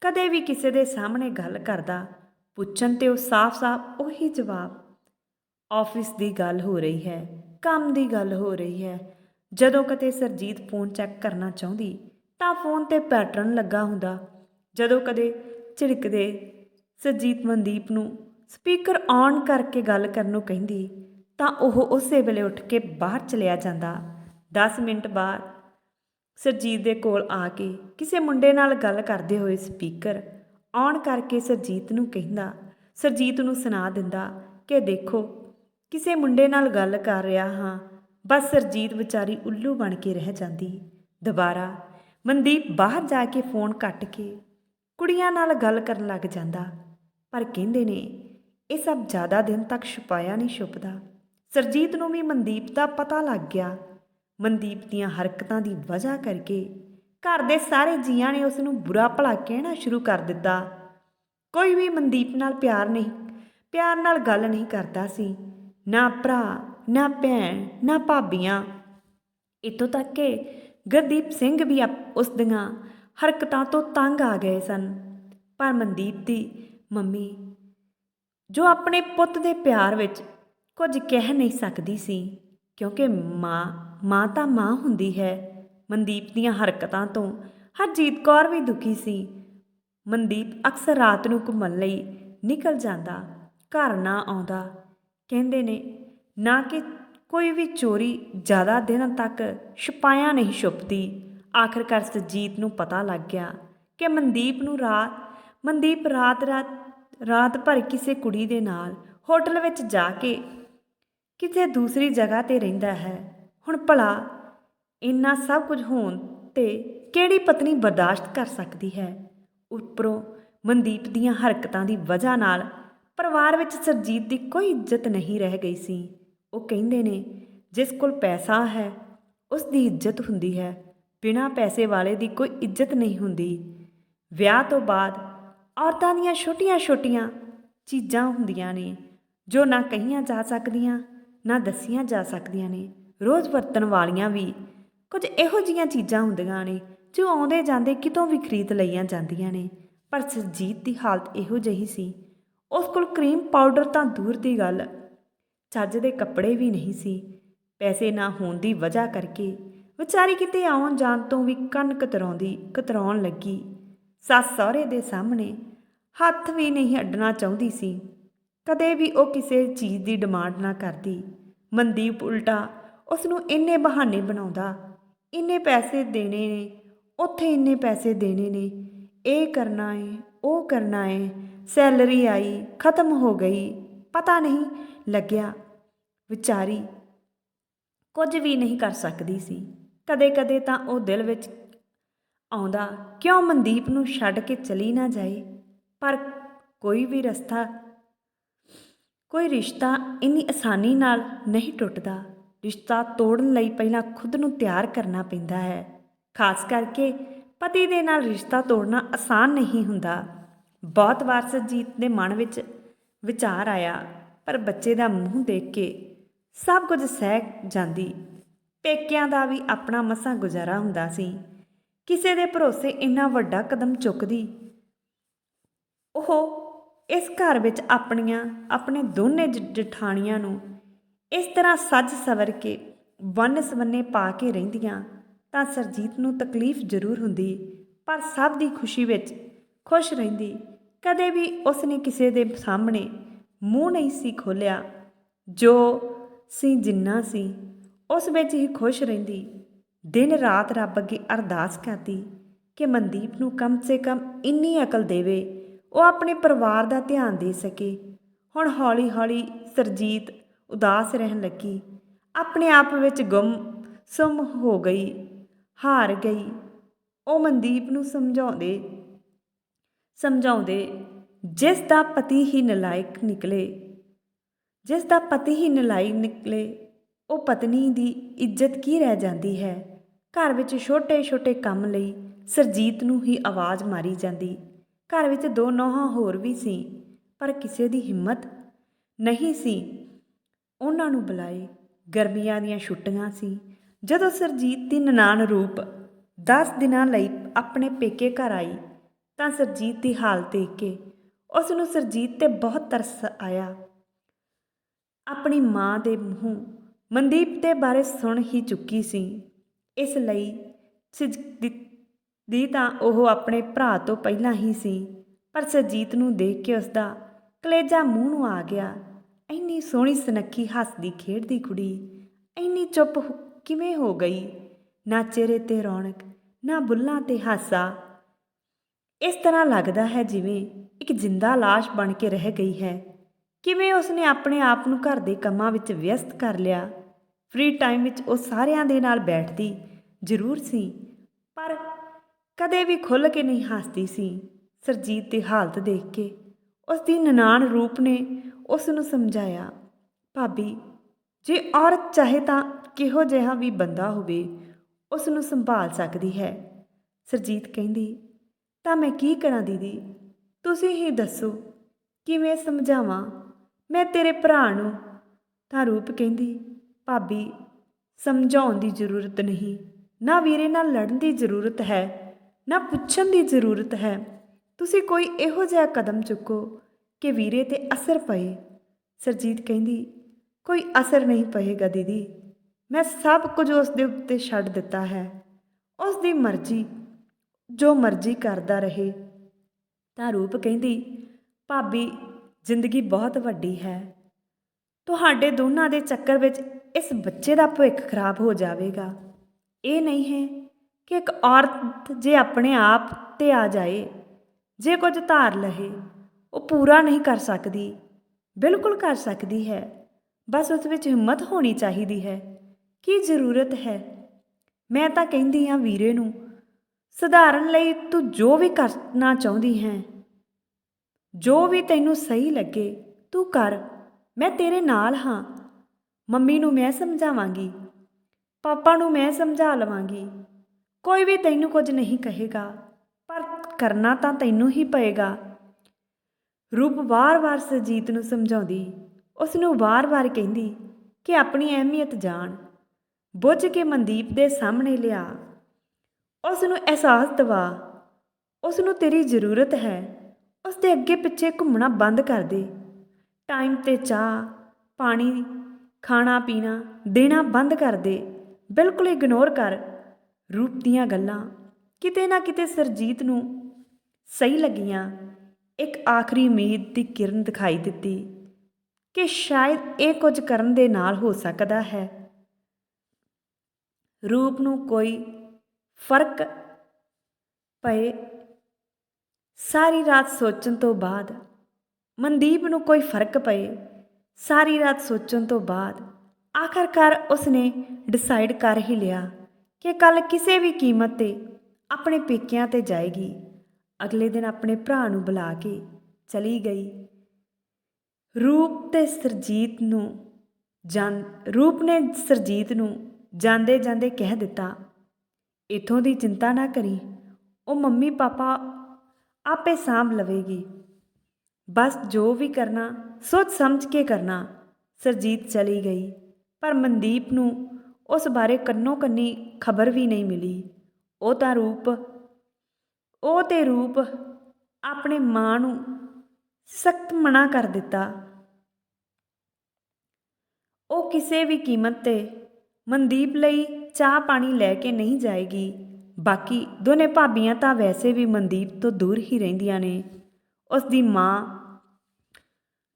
[SPEAKER 1] ਕਦੇ ਵੀ ਕਿਸੇ ਦੇ ਸਾਹਮਣੇ ਗੱਲ ਕਰਦਾ, ਪੁੱਛਣ ਤੇ ਉਹ ਸਾਫ਼-ਸਾਫ਼ ਉਹੀ ਜਵਾਬ, ਆਫਿਸ ਦੀ ਗੱਲ ਹੋ ਰਹੀ ਹੈ, ਕੰਮ ਦੀ ਗੱਲ ਹੋ ਰਹੀ ਹੈ। ਜਦੋਂ ਕਦੇ ਸਰਜੀਤ ਫੋਨ ਚੈੱਕ ਕਰਨਾ ਚਾਹੁੰਦੀ ਤਾਂ ਫੋਨ ਤੇ ਪੈਟਰਨ ਲੱਗਾ ਹੁੰਦਾ ਜਦੋਂ ਕਦੇ ਝਿੜਕਦੇ ਸੁਰਜੀਤ ਮਨਦੀਪ ਨੂੰ ਸਪੀਕਰ ਔਨ ਕਰਕੇ ਗੱਲ ਕਰਨ ਨੂੰ ਕਹਿੰਦੀ, ਤਾਂ ਉਹ ਉਸੇ ਵੇਲੇ ਉੱਠ ਕੇ ਬਾਹਰ ਚਲਿਆ ਜਾਂਦਾ। 10 ਮਿੰਟ ਬਾਅਦ ਸਰਜੀਤ ਦੇ ਕੋਲ ਆ ਕੇ ਕਿਸੇ ਮੁੰਡੇ ਨਾਲ ਗੱਲ ਕਰਦੇ ਹੋਏ ਸਪੀਕਰ ਔਨ ਕਰਕੇ ਸਰਜੀਤ ਨੂੰ ਕਹਿੰਦਾ। ਸਰਜੀਤ ਨੂੰ ਸੁਣਾ ਦਿੰਦਾ ਕਿ ਦੇਖੋ, ਕਿਸੇ ਮੁੰਡੇ ਨਾਲ ਗੱਲ ਕਰ ਰਿਹਾ ਹਾਂ, ਬਸ ਸਰਜੀਤ ਵਿਚਾਰੀ ਉੱਲੂ ਬਣ ਕੇ ਰਹਿ ਜਾਂਦੀ। ਦੁਬਾਰਾ ਮਨਦੀਪ ਬਾਹਰ ਜਾ ਕੇ ਫੋਨ ਕੱਟ ਕੇ ਕੁੜੀਆਂ ਨਾਲ ਗੱਲ ਕਰਨ ਲੱਗ ਜਾਂਦਾ। ਪਰ ਕਹਿੰਦੇ ਨੇ, ਇਹ ਸਭ ਜ਼ਿਆਦਾ ਦਿਨ ਤੱਕ ਛੁਪਾਇਆ ਨਹੀਂ ਛੁਪਦਾ। ਸਰਜੀਤ ਨੂੰ ਵੀ ਮਨਦੀਪ ਦਾ ਪਤਾ ਲੱਗ ਗਿਆ। ਮਨਦੀਪ ਦੀਆਂ ਹਰਕਤਾਂ ਦੀ ਵਜ੍ਹਾ ਕਰਕੇ ਘਰ ਦੇ ਸਾਰੇ ਜੀਆਂ ਨੇ ਉਸ ਨੂੰ ਬੁਰਾ ਭਲਾ ਕਹਿਣਾ ਸ਼ੁਰੂ ਕਰ ਦਿੱਤਾ। ਕੋਈ ਵੀ ਮਨਦੀਪ ਨਾਲ ਪਿਆਰ ਨਹੀਂ, ਪਿਆਰ ਨਾਲ ਗੱਲ ਨਹੀਂ ਕਰਦਾ ਸੀ। ਨਾ ਭਰਾ, ਨਾ ਭੈਣ, ਨਾ ਭਾਬੀਆਂ। ਇਤੋਂ ਤੱਕ ਕਿ ਗੁਰਦੀਪ ਸਿੰਘ ਵੀ ਅਪ- ਉਸ ਦੀਆਂ ਹਰਕਤਾਂ ਤੋਂ ਤੰਗ ਆ ਗਏ ਸਨ। ਪਰ ਮਨਦੀਪ ਦੀ ਮੰਮੀ, ਜੋ ਆਪਣੇ ਪੁੱਤ ਦੇ ਪਿਆਰ ਵਿੱਚ ਕੁਝ ਕਹਿ ਨਹੀਂ ਸਕਦੀ ਸੀ, ਕਿਉਂਕਿ ਮਾਂ ਮਾਂ ਤਾਂ ਮਾਂ ਹੁੰਦੀ ਹੈ, ਮਨਦੀਪ ਦੀਆਂ ਹਰਕਤਾਂ ਤੋਂ ਹਰਜੀਤ ਕੌਰ ਵੀ ਦੁਖੀ ਸੀ। ਮਨਦੀਪ ਅਕਸਰ ਰਾਤ ਨੂੰ ਘੁੰਮਣ ਲਈ ਨਿਕਲ ਜਾਂਦਾ, ਘਰ ਨਾ ਆਉਂਦਾ। ਕਹਿੰਦੇ ਨੇ, ਨਾ ਕਿ ਕੋਈ ਵੀ ਚੋਰੀ ਜ਼ਿਆਦਾ ਦਿਨਾਂ ਤੱਕ ਛੁਪਾਇਆ ਨਹੀਂ ਛੁਪਦੀ। ਆਖਰਕਾਰ ਸੁਰਜੀਤ ਨੂੰ ਪਤਾ ਲੱਗ ਗਿਆ ਕਿ ਮਨਦੀਪ ਨੂੰ ਰਾਤ, ਮਨਦੀਪ ਰਾਤ ਰਾਤ ਰਾਤ ਭਰ ਕਿਸੇ ਕੁੜੀ ਦੇ ਨਾਲ ਹੋਟਲ ਵਿੱਚ ਜਾ ਕੇ ਕਿਸੇ ਦੂਸਰੀ ਜਗ੍ਹਾ ਤੇ ਰਹਿੰਦਾ ਹੈ। ਹੁਣ ਭਲਾ ਇੰਨਾ ਸਭ ਕੁਝ ਹੋਣ ਤੇ ਕਿਹੜੀ ਪਤਨੀ ਬਰਦਾਸ਼ਤ ਕਰ ਸਕਦੀ ਹੈ? ਉੱਪਰੋਂ ਮਨਦੀਪ ਦੀਆਂ ਹਰਕਤਾਂ ਦੀ ਵਜ੍ਹਾ ਨਾਲ ਪਰਿਵਾਰ ਵਿੱਚ ਸਰਜੀਤ ਦੀ ਕੋਈ ਇੱਜ਼ਤ ਨਹੀਂ ਰਹਿ ਗਈ ਸੀ। ਉਹ ਕਹਿੰਦੇ ਨੇ, ਜਿਸ ਕੋਲ ਪੈਸਾ ਹੈ, ਉਸ ਦੀ ਇੱਜ਼ਤ ਹੁੰਦੀ ਹੈ। ਬਿਨਾਂ ਪੈਸੇ ਵਾਲੇ ਦੀ ਕੋਈ ਇੱਜ਼ਤ ਨਹੀਂ ਹੁੰਦੀ। ਵਿਆਹ ਤੋਂ ਬਾਅਦ ਔਰਤਾਂ ਦੀਆਂ ਛੋਟੀਆਂ-ਛੋਟੀਆਂ ਚੀਜ਼ਾਂ ਹੁੰਦੀਆਂ ਨੇ, ਜੋ ਨਾ ਕਹੀਆਂ ਜਾ ਸਕਦੀਆਂ, ਨਾ ਦੱਸੀਆਂ ਜਾ ਸਕਦੀਆਂ ਨੇ। ਰੋਜ਼ ਵਰਤਣ ਵਾਲੀਆਂ ਵੀ ਕੁਝ ਇਹੋ ਜੀਆਂ ਚੀਜ਼ਾਂ ਹੁੰਦੀਆਂ ਨੇ, ਜੋ ਆਉਂਦੇ ਜਾਂਦੇ ਕਿਤੋਂ ਵੀ ਖਰੀਦ ਲਈਆਂ ਜਾਂਦੀਆਂ ਨੇ। ਪਰ ਸਰਜੀਤ ਦੀ ਹਾਲਤ ਇਹੋ ਜਿਹੀ ਸੀ। ਉਸ ਕੋਲ ਕਰੀਮ ਪਾਊਡਰ ਤਾਂ ਦੂਰ ਦੀ ਗੱਲ, ਚੱਜ ਦੇ ਕੱਪੜੇ ਵੀ ਨਹੀਂ ਸੀ। ਪੈਸੇ ਨਾ ਹੋਣ ਦੀ ਵਜ੍ਹਾ ਕਰਕੇ ਵਿਚਾਰੀ ਕਿਤੇ ਆਉਣ ਜਾਣ ਤੋਂ ਵੀ ਕੰਨ ਕਤਰਾਉਂਦੀ, ਕਤਰਾਉਣ ਲੱਗੀ। ਸੱਸ ਸਹੁਰੇ ਦੇ ਸਾਹਮਣੇ ਹੱਥ ਵੀ ਨਹੀਂ ਅੱਡਣਾ ਚਾਹੁੰਦੀ ਸੀ। ਕਦੇ ਵੀ ਉਹ ਕਿਸੇ ਚੀਜ਼ ਦੀ ਡਿਮਾਂਡ ਨਾ ਕਰਦੀ। ਮਨਦੀਪ ਉਲਟਾ ਉਸ ਨੂੰ ਇੰਨੇ ਬਹਾਨੇ ਬਣਾਉਂਦਾ, ਇੰਨੇ ਪੈਸੇ ਦੇਣੇ ਨੇ, ਉੱਥੇ ਇੰਨੇ ਪੈਸੇ ਦੇਣੇ ਨੇ। ਇਹ ਕਰਨਾ ਏ, ਉਹ ਕਰਨਾ ਏ, ਸੈਲਰੀ ਆਈ, ਖਤਮ ਹੋ ਗਈ, ਪਤਾ ਨਹੀਂ ਲੱਗਿਆ। ਵਿਚਾਰੀ ਕੁਝ ਵੀ ਨਹੀਂ ਕਰ ਸਕਦੀ ਸੀ। ਕਦੇ-ਕਦੇ ਤਾਂ ਉਹ ਦਿਲ ਵਿੱਚ ਆਉਂਦਾ, ਕਿਉਂ ਮਨਦੀਪ ਨੂੰ ਛੱਡ ਕੇ ਚਲੀ ਨਾ ਜਾਏ ਪਰ ਕੋਈ ਵੀ ਰਸਤਾ, ਕੋਈ ਰਿਸ਼ਤਾ ਇੰਨੀ ਆਸਾਨੀ ਨਾਲ ਨਹੀਂ ਟੁੱਟਦਾ। ਰਿਸ਼ਤਾ ਤੋੜਨ ਲਈ ਪਹਿਲਾਂ ਖੁਦ ਨੂੰ ਤਿਆਰ ਕਰਨਾ ਪੈਂਦਾ ਹੈ। ਖਾਸ ਕਰਕੇ ਪਤੀ ਦੇ ਨਾਲ ਰਿਸ਼ਤਾ ਤੋੜਨਾ ਆਸਾਨ ਨਹੀਂ ਹੁੰਦਾ। ਬਹੁਤ ਵਾਰ ਸਜੀਤ ਦੇ ਮਨ ਵਿੱਚ ਵਿਚਾਰ ਆਇਆ, ਪਰ ਬੱਚੇ ਦਾ ਮੂੰਹ ਦੇਖ ਕੇ ਸਭ ਕੁਝ ਸਹਿ ਜਾਂਦੀ। ਪੇਕਿਆਂ ਦਾ ਵੀ ਆਪਣਾ ਮਸਾਂ ਗੁਜ਼ਾਰਾ ਹੁੰਦਾ ਸੀ। ਕਿਸੇ ਦੇ ਭਰੋਸੇ ਇੰਨਾ ਵੱਡਾ ਕਦਮ ਚੁੱਕਦੀ। ਉਹ ਇਸ ਘਰ ਵਿੱਚ ਆਪਣੀਆਂ, ਆਪਣੇ ਦੋਨੇ ਜ- ਜਠਾਣੀਆਂ ਨੂੰ ਇਸ ਤਰ੍ਹਾਂ ਸੱਜ ਸਵਰ ਕੇ ਵੰਨ ਸਵੰਨੇ ਪਾ ਕੇ ਰਹਿੰਦੀਆਂ ਤਾਂ ਸਰਜੀਤ ਨੂੰ ਤਕਲੀਫ ਜ਼ਰੂਰ ਹੁੰਦੀ, ਪਰ ਸਭ ਦੀ ਖੁਸ਼ੀ ਵਿੱਚ ਖੁਸ਼ ਰਹਿੰਦੀ। ਕਦੇ ਵੀ ਉਸਨੇ ਕਿਸੇ ਦੇ ਸਾਹਮਣੇ ਮੂੰਹ ਨਹੀਂ ਸੀ ਖੋਲਿਆ ਜੋ ਸੀ ਜਿੰਨਾ ਸੀ ਉਸ ਵਿੱਚ ਹੀ ਖੁਸ਼ ਰਹਿੰਦੀ। ਦਿਨ ਰਾਤ ਰੱਬ ਅੱਗੇ ਅਰਦਾਸ ਕਰਦੀ ਕਿ ਮਨਦੀਪ ਨੂੰ ਕਮ ਸੇ ਕਮ ਇੰਨੀ ਅਕਲ ਦੇਵੇ, ਉਹ ਆਪਣੇ ਪਰਿਵਾਰ ਦਾ ਧਿਆਨ ਦੇ ਸਕੇ। ਹੁਣ ਹੌਲੀ-ਹੌਲੀ ਸਰਜੀਤ ਉਦਾਸ ਰਹਿਣ ਲੱਗੀ। ਆਪਣੇ ਆਪ ਵਿੱਚ ਗੁੰਮ, ਸੁੰਮ ਹੋ ਗਈ, ਹਾਰ ਗਈ। ਉਹ ਮਨਦੀਪ ਨੂੰ ਸਮਝਾਉਂਦੇ ਸਮਝਾਉਂਦੇ, ਜਿਸ ਦਾ ਪਤੀ ਹੀ ਨਲਾਇਕ ਨਿਕਲੇ, ਜਿਸ ਦਾ ਪਤੀ ਹੀ ਨਲਾਇਕ ਨਿਕਲੇ ਉਹ ਪਤਨੀ ਦੀ ਇੱਜ਼ਤ ਕੀ ਰਹਿ ਜਾਂਦੀ ਹੈ? ਘਰ ਵਿੱਚ ਛੋਟੇ-ਛੋਟੇ ਕੰਮ ਲਈ ਸਰਜੀਤ ਨੂੰ ਹੀ ਆਵਾਜ਼ ਮਾਰੀ ਜਾਂਦੀ। ਘਰ ਵਿੱਚ ਦੋ ਨੌਹਾਂ ਹੋਰ ਵੀ ਸੀ, ਪਰ ਕਿਸੇ ਦੀ ਹਿੰਮਤ ਨਹੀਂ ਸੀ। ਉਹਨਾਂ ਨੂੰ ਬੁਲਾਏ। ਗਰਮੀਆਂ ਦੀਆਂ ਛੁੱਟੀਆਂ ਸੀ। ਜਦੋਂ ਸਰਜੀਤ ਦੀ ਨਨਾਣ ਰੂਪ 10 ਦਿਨਾਂ ਲਈ ਆਪਣੇ ਪੇਕੇ ਘਰ ਆਈ, ਤਾਂ ਸਰਜੀਤ ਦੀ ਹਾਲਤ ਦੇਖ ਕੇ ਉਸ ਨੂੰ ਸਰਜੀਤ ਤੇ ਬਹੁਤ ਤਰਸ ਆਇਆ। ਆਪਣੀ ਮਾਂ ਦੇ ਮੂੰਹ ਮਨਦੀਪ ਦੇ ਬਾਰੇ ਸੁਣ ਹੀ ਚੁੱਕੀ ਸੀ। ਇਸ ਲਈ ਦੀ ਤਾਂ ਉਹ ਆਪਣੇ ਭਰਾ ਤੋਂ ਪਹਿਲਾਂ ਹੀ ਸੀ, ਪਰ ਸਜੀਤ ਨੂੰ ਦੇਖ ਕੇ ਉਸਦਾ ਕਲੇਜਾ ਮੂੰਹ ਨੂੰ ਆ ਗਿਆ। ਇੰਨੀ ਸੋਹਣੀ ਸੁਨੱਖੀ ਹੱਸਦੀ ਖੇਡਦੀ ਕੁੜੀ, ਇੰਨੀ ਚੁੱਪ ਕਿਵੇਂ ਹੋ ਗਈ? ਨਾ ਚਿਹਰੇ ਤੇ ਰੌਣਕ, ਨਾ ਬੁੱਲਾਂ ਤੇ ਹਾਸਾ। ਇਸ ਤਰ੍ਹਾਂ ਲੱਗਦਾ ਹੈ ਜਿਵੇਂ ਇੱਕ ਜਿੰਦਾ ਲਾਸ਼ ਬਣ ਕੇ ਰਹਿ ਗਈ ਹੈ। ਕਿਵੇਂ ਉਸਨੇ ਆਪਣੇ ਆਪ ਨੂੰ ਘਰ ਦੇ ਕੰਮਾਂ ਵਿੱਚ ਵਿਅਸਤ ਕਰ ਲਿਆ? ਫ੍ਰੀ ਟਾਈਮ ਵਿੱਚ ਉਹ ਸਾਰਿਆਂ ਦੇ ਨਾਲ ਬੈਠਦੀ ਜ਼ਰੂਰ ਸੀ, ਪਰ ਕਦੇ ਵੀ ਖੁੱਲ੍ਹ ਕੇ ਨਹੀਂ ਹੱਸਦੀ ਸੀ। ਸਰਜੀਤ ਦੀ ਹਾਲਤ ਦੇਖ ਕੇ ਉਸ ਦੀ ਨਨਾਣ ਰੂਪ ਨੇ ਉਸ ਨੂੰ ਸਮਝਾਇਆ, ਭਾਬੀ, ਜੇ ਔਰਤ ਚਾਹੇ ਤਾਂ ਕਿਹੋ ਜਿਹਾ ਵੀ ਬੰਦਾ ਹੋਵੇ ਉਸ ਨੂੰ ਸੰਭਾਲ ਸਕਦੀ ਹੈ। ਸਰਜੀਤ ਕਹਿੰਦੀ, ਤਾਂ ਮੈਂ ਕੀ ਕਰਾਂ ਦੀਦੀ? ਤੁਸੀਂ ਹੀ ਦੱਸੋ, ਕਿਵੇਂ ਸਮਝਾਵਾਂ? ਮੈਂ ਤੇਰੇ ਭਰਾ ਨੂੰ। ਤਾਂ ਰੂਪ ਕਹਿੰਦੀ ਭਾਬੀ, ਸਮਝਾਉਣ ਦੀ ਜ਼ਰੂਰਤ ਨਹੀਂ। ਨਾ ਵੀਰੇ ਨਾਲ ਲੜਨ ਦੀ ਜ਼ਰੂਰਤ ਹੈ, ਨਾ ਪੁੱਛਣ ਦੀ ਜ਼ਰੂਰਤ ਹੈ। ਤੁਸੀਂ ਕੋਈ ਇਹੋ ਜਿਹਾ ਕਦਮ ਚੁੱਕੋ ਕਿ ਵੀਰੇ ਤੇ ਅਸਰ ਪਏ। ਸਰਜੀਤ ਕਹਿੰਦੀ, ਕੋਈ ਅਸਰ ਨਹੀਂ ਪਏਗਾ ਦੀਦੀ। ਮੈਂ ਸਭ ਕੁਝ ਉਸ ਦੇ ਉੱਤੇ ਛੱਡ ਦਿੱਤਾ ਹੈ। ਉਸ ਦੀ ਮਰਜ਼ੀ, ਜੋ ਮਰਜ਼ੀ ਕਰਦਾ ਰਹੇ। ਤਾਂ ਰੂਪ ਕਹਿੰਦੀ, ਭਾਬੀ, ਜ਼ਿੰਦਗੀ ਬਹੁਤ ਵੱਡੀ ਹੈ। ਤੁਹਾਡੇ ਦੋਨਾਂ ਦੇ ਚੱਕਰ ਵਿੱਚ ਇਸ ਬੱਚੇ ਦਾ ਭਵਿੱਖ ਖਰਾਬ ਹੋ ਜਾਵੇਗਾ। ਇਹ ਨਹੀਂ ਹੈ ਕਿ ਇੱਕ ਔਰਤ ਜੇ ਆਪਣੇ ਆਪ ਤੇ ਆ ਜਾਏ, ਜੇ ਕੁਝ ਧਾਰ ਲਹੇ, ਉਹ ਪੂਰਾ ਨਹੀਂ ਕਰ ਸਕਦੀ, ਬਿਲਕੁਲ ਕਰ ਸਕਦੀ ਹੈ। ਬਸ ਉਸ ਵਿੱਚ ਹਿੰਮਤ ਹੋਣੀ ਚਾਹੀਦੀ ਹੈ ਕੀ ਜ਼ਰੂਰਤ ਹੈ। ਮੈਂ ਤਾਂ ਕਹਿੰਦੀ ਹਾਂ ਵੀਰੇ ਨੂੰ, ਸੁਧਾਰਨ ਲਈ ਤੂੰ ਜੋ ਵੀ ਕਰਨਾ ਚਾਹੁੰਦੀ ਹੈ, ਜੋ ਵੀ ਤੈਨੂੰ ਸਹੀ ਲੱਗੇ ਤੂੰ ਕਰ, ਮੈਂ ਤੇਰੇ ਨਾਲ ਹਾਂ। ਮੰਮੀ ਨੂੰ ਮੈਂ ਸਮਝਾਵਾਂਗੀ, ਪਾਪਾ ਨੂੰ ਮੈਂ ਸਮਝਾ ਲਵਾਂਗੀ। ਕੋਈ ਵੀ ਤੈਨੂੰ ਕੁਝ ਨਹੀਂ ਕਹੇਗਾ, ਪਰ ਕਰਨਾ ਤਾਂ ਤੈਨੂੰ ਹੀ ਪਏਗਾ। ਰੂਪ ਵਾਰ-ਵਾਰ ਸਰਜੀਤ ਨੂੰ ਸਮਝਾਉਂਦੀ ਉਸ ਨੂੰ ਵਾਰ-ਵਾਰ ਕਹਿੰਦੀ ਕਿ ਆਪਣੀ ਅਹਿਮੀਅਤ ਜਾਣ, ਬੁੱਝ ਕੇ ਮਨਦੀਪ ਦੇ ਸਾਹਮਣੇ ਲਿਆ। ਉਸ ਨੂੰ ਅਹਿਸਾਸ ਦਿਵਾ ਉਸ ਨੂੰ ਤੇਰੀ ਜ਼ਰੂਰਤ ਹੈ ਉਸ ਦੇ ਅੱਗੇ ਪਿੱਛੇ ਘੁੰਮਣਾ ਬੰਦ ਕਰ ਦੇ। ਟਾਈਮ ਤੇ ਚਾਹ, ਪਾਣੀ ਖਾਣਾ ਪੀਣਾ ਦੇਣਾ ਬੰਦ ਕਰ ਦੇ, ਬਿਲਕੁਲ ਇਗਨੋਰ ਕਰ। ਰੂਪ ਦੀਆਂ ਗੱਲਾਂ ਕਿਤੇ ਨਾ ਕਿਤੇ ਸਰਜੀਤ ਨੂੰ ਸਹੀ ਲੱਗੀਆਂ। ਇੱਕ ਆਖਰੀ ਉਮੀਦ ਦੀ ਕਿਰਨ ਦਿਖਾਈ ਦਿੱਤੀ ਕਿ ਸ਼ਾਇਦ ਇਹ ਕੁਝ ਕਰਨ ਦੇ ਨਾਲ ਹੋ ਸਕਦਾ ਹੈ। ਰੂਪ ਨੂੰ ਕੋਈ ਫ਼ਰਕ ਪਏ। ਸਾਰੀ ਰਾਤ ਸੋਚਣ ਤੋਂ ਬਾਅਦ ਮਨਦੀਪ ਨੂੰ ਕੋਈ ਫ਼ਰਕ ਪਏ। ਸਾਰੀ ਰਾਤ ਸੋਚਣ ਤੋਂ ਬਾਅਦ ਆਖਰਕਾਰ ਉਸਨੇ ਡਿਸਾਈਡ ਕਰ ਹੀ ਲਿਆ ਕਿ ਕੱਲ ਕਿਸੇ ਵੀ ਕੀਮਤ ਤੇ ਆਪਣੇ ਪੇਕਿਆਂ ਤੇ ਜਾਏਗੀ। ਅਗਲੇ ਦਿਨ ਆਪਣੇ ਭਰਾ ਨੂੰ ਬੁਲਾ ਕੇ ਚਲੀ ਗਈ। ਰੂਪ ਤੇ ਸਰਜੀਤ ਨੂੰ ਜਾਨ, ਰੂਪ ਨੇ ਸਰਜੀਤ ਨੂੰ ਜਾਂਦੇ ਜਾਂਦੇ ਕਹਿ ਦਿੱਤਾ, ਇਥੋਂ ਦੀ ਚਿੰਤਾ ਨਾ ਕਰੀ, ਉਹ ਮੰਮੀ ਪਾਪਾ ਆਪੇ ਸਾਂਭ ਲਵੇਗੀ। ਬਸ ਜੋ ਵੀ ਕਰਨਾ, ਸੋਚ ਸਮਝ ਕੇ ਕਰਨਾ, ਸਰਜੀਤ ਚਲੀ ਗਈ। ਪਰ ਮਨਦੀਪ ਨੂੰ ਉਸ ਬਾਰੇ ਕੰਨੋ ਕੰਨੀ ਖਬਰ ਵੀ ਨਹੀਂ ਮਿਲੀ। ਉਹ ਤਾਂ ਰੂਪ, ਉਹ ਤੇ ਰੂਪ ਆਪਣੇ ਮਾਂ ਨੂੰ ਸਖਤ ਮਨਾ ਕਰ ਦਿੱਤਾ। ਉਹ ਕਿਸੇ ਵੀ ਕੀਮਤ ਤੇ ਮਨਦੀਪ ਲਈ ਚਾਹ ਪਾਣੀ ਲੈ ਕੇ ਨਹੀਂ ਜਾਏਗੀ। ਬਾਕੀ ਦੋਨੇ ਭਾਬੀਆਂ ਤਾਂ ਵੈਸੇ ਵੀ ਮਨਦੀਪ ਤੋਂ ਦੂਰ ਹੀ ਰਹਿੰਦੀਆਂ ਨੇ। ਉਸ ਦੀ ਮਾਂ,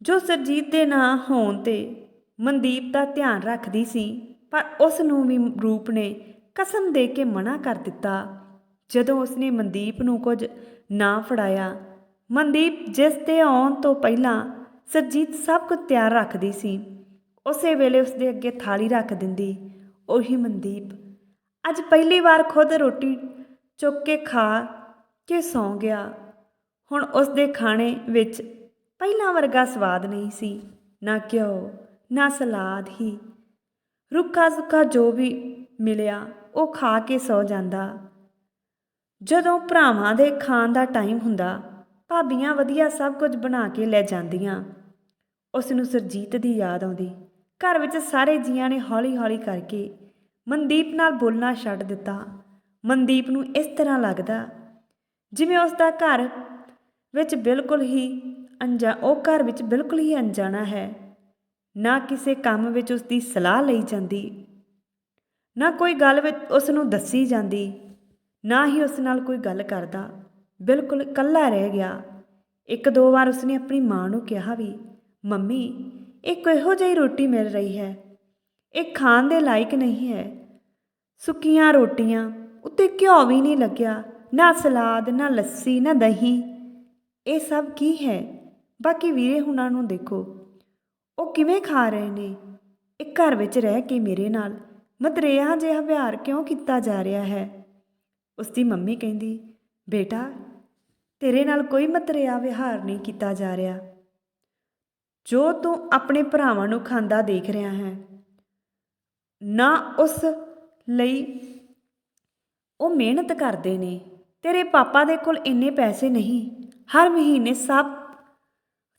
[SPEAKER 1] ਜੋ ਸਰਜੀਤ ਦੇ ਨਾਂ ਹੋਣ ਤੇ ਮਨਦੀਪ ਦਾ ਧਿਆਨ ਰੱਖਦੀ ਸੀ, ਪਰ ਉਸ ਨੂੰ ਵੀ ਰੂਪ ਨੇ ਕਸਮ ਦੇ ਕੇ ਮਨਾ ਕਰ ਦਿੱਤਾ। ਜਦੋਂ ਉਸਨੇ ਮਨਦੀਪ ਨੂੰ ਕੁਝ ਨਾ ਫੜਾਇਆ, ਮਨਦੀਪ ਜਿਸ ਦੇ ਆਉਣ ਤੋਂ ਪਹਿਲਾਂ ਸਰਜੀਤ ਸਭ ਕੁਝ ਤਿਆਰ ਰੱਖਦੀ ਸੀ। ਉਸੇ ਵੇਲੇ ਉਸਦੇ ਅੱਗੇ ਥਾਲੀ ਰੱਖ ਦਿੰਦੀ। ਉਹੀ ਮਨਦੀਪ, ਅੱਜ ਪਹਿਲੀ ਵਾਰ ਖੁਦ ਰੋਟੀ ਚੁੱਕ ਕੇ ਖਾ ਕੇ ਸੌਂ ਗਿਆ। ਹੁਣ ਉਸ ਦੇ ਖਾਣੇ ਵਿੱਚ ਪਹਿਲਾਂ ਵਰਗਾ ਸਵਾਦ ਨਹੀਂ ਸੀ, ਨਾ ਘਿਓ, ਨਾ ਸਲਾਦ ਹੀ। ਰੁੱਖਾ ਸੁੱਖਾ ਜੋ ਵੀ ਮਿਲਿਆ, ਉਹ ਖਾ ਕੇ ਸੌ ਜਾਂਦਾ। ਜਦੋਂ ਭਰਾਵਾਂ ਦੇ ਖਾਣ ਦਾ ਟਾਈਮ ਹੁੰਦਾ, ਭਾਬੀਆਂ ਵਧੀਆ ਸਭ ਕੁਝ ਬਣਾ ਕੇ ਲੈ ਜਾਂਦੀਆਂ। ਉਸ ਨੂੰ ਸਰਜੀਤ ਦੀ ਯਾਦ ਆਉਂਦੀ। ਘਰ ਵਿੱਚ ਸਾਰੇ ਜੀਆਂ ਨੇ ਹੌਲੀ-ਹੌਲੀ ਕਰਕੇ ਮਨਦੀਪ ਨਾਲ ਬੋਲਣਾ ਛੱਡ ਦਿੱਤਾ। ਮਨਦੀਪ ਨੂੰ ਇਸ ਤਰ੍ਹਾਂ ਲੱਗਦਾ ਜਿਵੇਂ ਉਸ ਦਾ ਘਰ ਵਿੱਚ ਬਿਲਕੁਲ ਹੀ ਅਣਜਾ ਉਹ ਘਰ ਵਿੱਚ ਬਿਲਕੁਲ ਹੀ ਅਣਜਾਣਾ ਹੈ। ਨਾ ਕਿਸੇ ਕੰਮ ਵਿੱਚ ਉਸ ਦੀ ਸਲਾਹ ਲਈ ਜਾਂਦੀ, ਨਾ ਕੋਈ ਗੱਲ ਵਿੱਚ ਉਸ ਨੂੰ ਦੱਸੀ ਜਾਂਦੀ, ਨਾ ਹੀ ਉਸ ਨਾਲ ਕੋਈ ਗੱਲ ਕਰਦਾ। ਬਿਲਕੁਲ ਇਕੱਲਾ ਰਹਿ ਗਿਆ। ਇੱਕ ਦੋ ਵਾਰ ਉਸਨੇ ਆਪਣੀ ਮਾਂ ਨੂੰ ਕਿਹਾ ਵੀ, ਮੰਮੀ ਇਹ ਕਿਹੋ ਜਿਹੀ ਰੋਟੀ ਮਿਲ ਰਹੀ ਹੈ। ਇਹ ਖਾਣ ਦੇ ਲਾਇਕ ਨਹੀਂ ਹੈ। ਸੁੱਕੀਆਂ ਰੋਟੀਆਂ, ਉੱਤੇ ਘਿਓ ਵੀ ਨਹੀਂ ਲੱਗਿਆ। ਨਾ ਸਲਾਦ, ਨਾ ਲੱਸੀ, ਨਾ ਦਹੀਂ। ਇਹ ਸਭ ਕੀ ਹੈ? ਬਾਕੀ ਵੀਰੇ ਹੁਣਾਂ ਨੂੰ ਦੇਖੋ। ਉਹ ਕਿਵੇਂ ਖਾ ਰਹੇ ਨੇ? ਇੱਕ ਘਰ ਵਿੱਚ ਰਹਿ ਕੇ ਮੇਰੇ ਨਾਲ ਮਤਰੇਆ ਜਿਹਾ ਵਿਹਾਰ ਕਿਉਂ ਕੀਤਾ ਜਾ ਰਿਹਾ ਹੈ? ਉਸ ਦੀ ਮੰਮੀ ਕਹਿੰਦੀ, ਬੇਟਾ, ਤੇਰੇ ਨਾਲ ਕੋਈ ਮਤਰੇਆ ਵਿਹਾਰ ਨਹੀਂ ਕੀਤਾ ਜਾ ਰਿਹਾ। ਜੋ ਤੂੰ ਆਪਣੇ ਭਰਾਵਾਂ ਨੂੰ ਖਾਂਦਾ ਦੇਖ ਰਿਹਾ ਹੈ, ਨਾ ਉਸ ਲਈ ਉਹ ਮਿਹਨਤ ਕਰਦੇ ਨੇ। ਤੇਰੇ ਪਾਪਾ ਦੇ ਕੋਲ ਇੰਨੇ ਪੈਸੇ ਨਹੀਂ। ਹਰ ਮਹੀਨੇ ਸਭ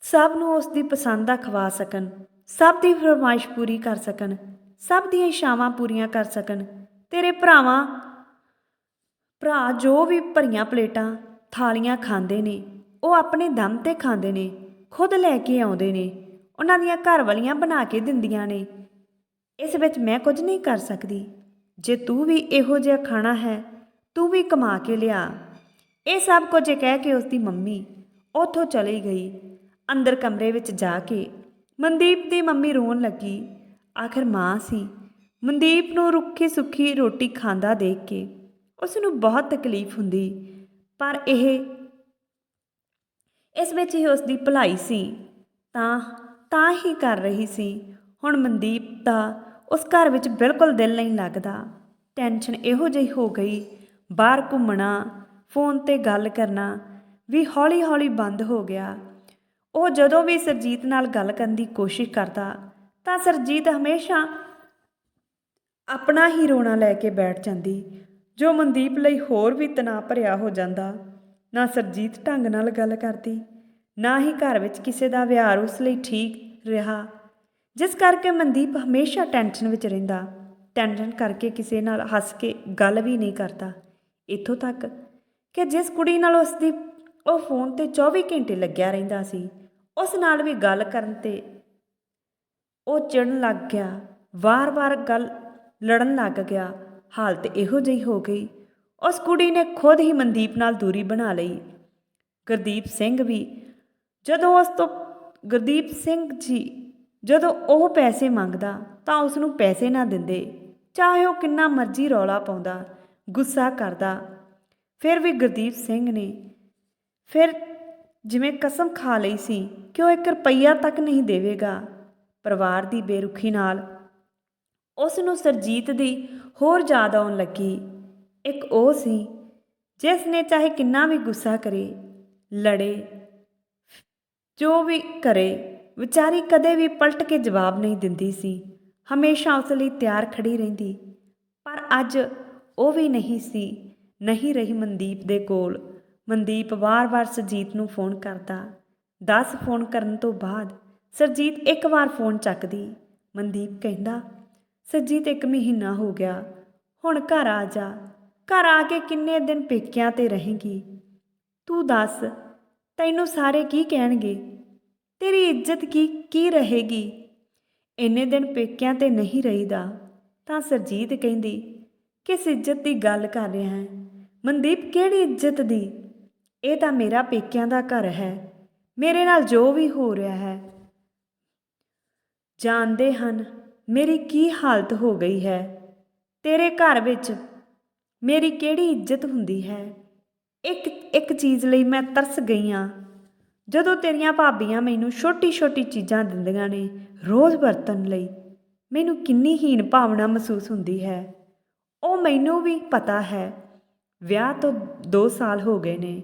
[SPEAKER 1] ਸਭ ਨੂੰ ਉਸ ਦੀ ਪਸੰਦ ਦਾ ਖਵਾ ਸਕਣ, ਸਭ ਦੀ ਫਰਮਾਇਸ਼ ਪੂਰੀ ਕਰ ਸਕਣ, ਸਭ ਦੀਆਂ ਇਸ਼ਾਵਾਂ ਪੂਰੀਆਂ ਕਰ ਸਕਣ। ਤੇਰੇ ਭਰਾਵਾਂ, ਭਰਾ ਜੋ ਵੀ ਭਰੀਆਂ ਪਲੇਟਾਂ, ਥਾਲੀਆਂ ਖਾਂਦੇ ਨੇ, ਉਹ ਆਪਣੇ ਦਮ ਤੇ ਖਾਂਦੇ ਨੇ, ਖੁਦ ਲੈ ਕੇ ਆਉਂਦੇ ਨੇ, ਉਹਨਾਂ ਦੀਆਂ ਘਰ ਵਾਲੀਆਂ ਬਣਾ ਕੇ ਦਿੰਦੀਆਂ ਨੇ। ਇਸ ਵਿੱਚ ਮੈਂ ਕੁਝ ਨਹੀਂ ਕਰ ਸਕਦੀ। ਜੇ ਤੂੰ ਵੀ ਇਹੋ ਜਿਹਾ ਖਾਣਾ ਹੈ, ਤੂੰ ਵੀ ਕਮਾ ਕੇ ਲਿਆ। ਇਹ ਸਭ ਕੁਝ ਕਹਿ ਕੇ ਉਸ ਦੀ ਮੰਮੀ ਉੱਥੋਂ ਚਲੀ ਗਈ। ਅੰਦਰ ਕਮਰੇ ਵਿੱਚ ਜਾ ਕੇ ਮਨਦੀਪ ਦੀ ਮੰਮੀ ਰੋਣ ਲੱਗੀ। ਆਖਰ ਮਾਂ ਸੀ। ਮਨਦੀਪ ਨੂੰ ਰੁੱਖੀ ਸੁੱਖੀ ਰੋਟੀ ਖਾਂਦਾ ਦੇਖ ਕੇ ਉਸ ਨੂੰ ਬਹੁਤ ਤਕਲੀਫ ਹੁੰਦੀ। ਪਰ ਇਹ, ਇਸ ਵਿੱਚ ਹੀ ਉਸ ਦੀ ਭਲਾਈ ਸੀ। ਤਾਂ ਤਾਂ ਹੀ ਕਰ ਰਹੀ ਸੀ। ਹੁਣ ਮਨਦੀਪ ਦਾ ਉਸ ਘਰ ਵਿੱਚ ਬਿਲਕੁਲ ਦਿਲ ਨਹੀਂ ਲੱਗਦਾ। ਟੈਨਸ਼ਨ ਇਹੋ ਜਿਹੀ ਹੋ ਗਈ। ਬਾਹਰ ਘੁੰਮਣਾ ਫੋਨ ਤੇ ਗੱਲ ਕਰਨਾ ਵੀ ਹੌਲੀ-ਹੌਲੀ ਬੰਦ ਹੋ ਗਿਆ। ਉਹ ਜਦੋਂ ਵੀ ਸਰਜੀਤ ਨਾਲ ਗੱਲ ਕਰਨ ਦੀ ਕੋਸ਼ਿਸ਼ ਕਰਦਾ, ਤਾਂ ਸਰਜੀਤ ਹਮੇਸ਼ਾ ਆਪਣਾ ਹੀ ਰੋਣਾ ਲੈ ਕੇ ਬੈਠ ਜਾਂਦੀ, ਜੋ ਮਨਦੀਪ ਲਈ ਹੋਰ ਵੀ ਤਣਾਅ ਭਰਿਆ ਹੋ ਜਾਂਦਾ। ਨਾ ਸਰਜੀਤ ਢੰਗ ਨਾਲ ਗੱਲ ਕਰਦੀ, ਨਾ ਹੀ ਘਰ ਵਿੱਚ ਕਿਸੇ ਦਾ ਵਿਹਾਰ ਉਸ ਲਈ ਠੀਕ ਰਿਹਾ, ਜਿਸ ਕਰਕੇ ਮਨਦੀਪ ਹਮੇਸ਼ਾ ਟੈਨਸ਼ਨ ਵਿੱਚ ਰਹਿੰਦਾ। ਟੈਨਸ਼ਨ ਕਰਕੇ ਕਿਸੇ ਨਾਲ ਹੱਸ ਕੇ ਗੱਲ ਵੀ ਨਹੀਂ ਕਰਦਾ। ਇੱਥੋਂ ਤੱਕ ਕਿ ਜਿਸ ਕੁੜੀ ਨਾਲ ਉਸ ਦੀ ਉਹ ਫੋਨ ਤੇ 24 ਘੰਟੇ ਲੱਗਿਆ ਰਹਿੰਦਾ ਸੀ, ਉਸ ਨਾਲ ਵੀ ਗੱਲ ਕਰਨ ਤੇ ਉਹ ਚਿੜਨ ਲੱਗ ਗਿਆ। ਵਾਰ-ਵਾਰ ਗੱਲ ਲੜਨ ਲੱਗ ਗਿਆ। ਹਾਲਤ ਇਹੋ ਜਿਹੀ ਹੋ ਗਈ। ਉਸ ਕੁੜੀ ਨੇ ਖੁਦ ਹੀ ਮਨਦੀਪ ਨਾਲ ਦੂਰੀ ਬਣਾ ਲਈ। ਗੁਰਦੀਪ ਸਿੰਘ ਵੀ ਜਦੋਂ ਉਸ ਤੋਂ ਗੁਰਦੀਪ ਸਿੰਘ ਜੀ ਜਦੋਂ ਉਹ ਪੈਸੇ ਮੰਗਦਾ ਤਾਂ ਉਸ ਨੂੰ ਪੈਸੇ ਨਾ ਦਿੰਦੇ। ਚਾਹੇ ਉਹ ਕਿੰਨਾ ਮਰਜ਼ੀ ਰੌਲਾ ਪਾਉਂਦਾ, ਗੁੱਸਾ ਕਰਦਾ। ਫਿਰ ਵੀ ਗੁਰਦੀਪ ਸਿੰਘ ਨੇ ਫਿਰ ਜਿਵੇਂ ਕਸਮ ਖਾ ਲਈ ਸੀ ਕਿ ਉਹ 1 ਰੁਪਈਆ ਤੱਕ ਨਹੀਂ ਦੇਵੇਗਾ। ਪਰਿਵਾਰ ਦੀ ਬੇਰੁਖੀ ਨਾਲ ਉਸ ਨੂੰ ਸਰਜੀਤ ਦੀ ਹੋਰ ਯਾਦ ਆਉਣ ਲੱਗੀ। ਇੱਕ ਉਹ ਸੀ ਜਿਸ ਨੇ ਚਾਹੇ ਕਿੰਨਾ ਵੀ ਗੁੱਸਾ ਕਰੇ, ਲੜੇ, ਜੋ ਵੀ ਕਰੇ, ਵਿਚਾਰੀ ਕਦੇ ਵੀ ਪਲਟ ਕੇ ਜਵਾਬ ਨਹੀਂ ਦਿੰਦੀ ਸੀ। ਹਮੇਸ਼ਾ ਉਸ ਲਈ ਤਿਆਰ ਖੜੀ ਰਹਿੰਦੀ। ਪਰ ਅੱਜ ਉਹ ਵੀ ਨਹੀਂ ਸੀ। ਨਹੀਂ ਰਹੀ ਮਨਦੀਪ ਦੇ ਕੋਲ। ਮਨਦੀਪ ਵਾਰ-ਵਾਰ ਸਰਜੀਤ ਨੂੰ ਫੋਨ ਕਰਦਾ। 10 ਫੋਨ ਕਰਨ ਤੋਂ ਬਾਅਦ ਸਰਜੀਤ ਇੱਕ ਵਾਰ ਫੋਨ ਚੱਕਦੀ। ਮਨਦੀਪ ਕਹਿੰਦਾ, ਸਰਜੀਤ, ਇੱਕ ਮਹੀਨਾ ਹੋ ਗਿਆ। ਹੁਣ ਘਰ ਆ ਜਾ। ਘਰ ਆ ਕੇ ਕਿੰਨੇ ਦਿਨ ਪੇਕਿਆਂ ਤੇ ਰਹੇਗੀ? ਤੂੰ ਦੱਸ, ਤੈਨੂੰ ਸਾਰੇ ਕੀ ਕਹਿਣਗੇ? ਤੇਰੀ ਇੱਜ਼ਤ ਕੀ ਕੀ ਰਹੇਗੀ? ਇੰਨੇ ਦਿਨ ਪੇਕਿਆਂ ਤੇ ਨਹੀਂ ਰਹੀਦਾ। ਤਾਂ ਸਰਜੀਤ ਕਹਿੰਦੀ ਕਿਸ ਇੱਜ਼ਤ ਦੀ ਗੱਲ ਕਰ ਰਿਹਾ ਹੈ? ਮਨਦੀਪ ਕਿਹੜੀ ਇੱਜ਼ਤ ਦੀ? ਇਹ ਤਾਂ ਮੇਰਾ ਪੇਕਿਆਂ ਦਾ ਘਰ ਹੈ। ਮੇਰੇ ਨਾਲ ਜੋ ਵੀ ਹੋ ਰਿਹਾ ਹੈ। ਜਾਣਦੇ ਹਨ, ਮੇਰੀ ਕੀ ਹਾਲਤ ਹੋ ਗਈ ਹੈ। ਤੇਰੇ ਘਰ ਵਿੱਚ ਮੇਰੀ ਕਿਹੜੀ ਇੱਜ਼ਤ ਹੁੰਦੀ ਹੈ? ਇੱਕ ਇੱਕ ਚੀਜ਼ ਲਈ ਮੈਂ ਤਰਸ ਗਈ ਹਾਂ। ਜਦੋਂ ਤੇਰੀਆਂ ਭਾਬੀਆਂ ਮੈਨੂੰ ਛੋਟੀ-ਛੋਟੀ ਚੀਜ਼ਾਂ ਦਿੰਦੀਆਂ ਨੇ ਰੋਜ਼ ਵਰਤਣ ਲਈ, ਮੈਨੂੰ ਕਿੰਨੀ ਹੀਣ ਭਾਵਨਾ ਮਹਿਸੂਸ ਹੁੰਦੀ ਹੈ। ਉਹ ਮੈਨੂੰ ਵੀ ਪਤਾ ਹੈ। ਵਿਆਹ ਤੋਂ 2 ਸਾਲ ਹੋ ਗਏ ਨੇ।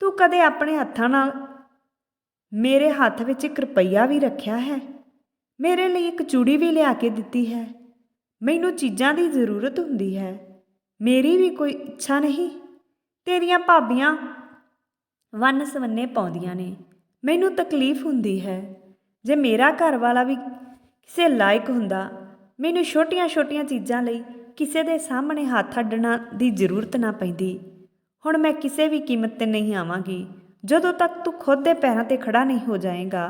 [SPEAKER 1] ਤੂੰ ਕਦੇ ਆਪਣੇ ਹੱਥਾਂ ਨਾਲ ਮੇਰੇ ਹੱਥ ਵਿੱਚ ਇੱਕ ਰੁਪਈਆ ਵੀ ਰੱਖਿਆ ਹੈ? ਮੇਰੇ ਲਈ ਇੱਕ ਚੂੜੀ ਵੀ ਲਿਆ ਕੇ ਦਿੱਤੀ ਹੈ। ਮੈਨੂੰ ਚੀਜ਼ਾਂ ਦੀ ਜ਼ਰੂਰਤ ਹੁੰਦੀ ਹੈ। ਮੇਰੀ ਵੀ ਕੋਈ ਇੱਛਾ ਨਹੀਂ। ਤੇਰੀਆਂ ਭਾਬੀਆਂ ਵੰਨ ਸਵੰਨੇ ਪਾਉਂਦੀਆਂ ਨੇ। ਮੈਨੂੰ ਤਕਲੀਫ ਹੁੰਦੀ ਹੈ। ਜੇ ਮੇਰਾ ਘਰ ਵਾਲਾ ਵੀ ਕਿਸੇ ਲਾਇਕ ਹੁੰਦਾ, ਮੈਨੂੰ ਛੋਟੀਆਂ-ਛੋਟੀਆਂ ਚੀਜ਼ਾਂ ਲਈ ਕਿਸੇ ਦੇ ਸਾਹਮਣੇ ਹੱਥ ਅੱਡਣਾ ਦੀ ਜ਼ਰੂਰਤ ਨਾ ਪੈਂਦੀ। ਹੁਣ ਮੈਂ ਕਿਸੇ ਵੀ ਕੀਮਤ ਤੇ ਨਹੀਂ ਆਵਾਂਗੀ, ਜਦੋਂ ਤੱਕ ਤੂੰ ਖੁਦ ਦੇ ਪੈਰਾਂ ਤੇ ਖੜਾ ਨਹੀਂ ਹੋ ਜਾਏਗਾ।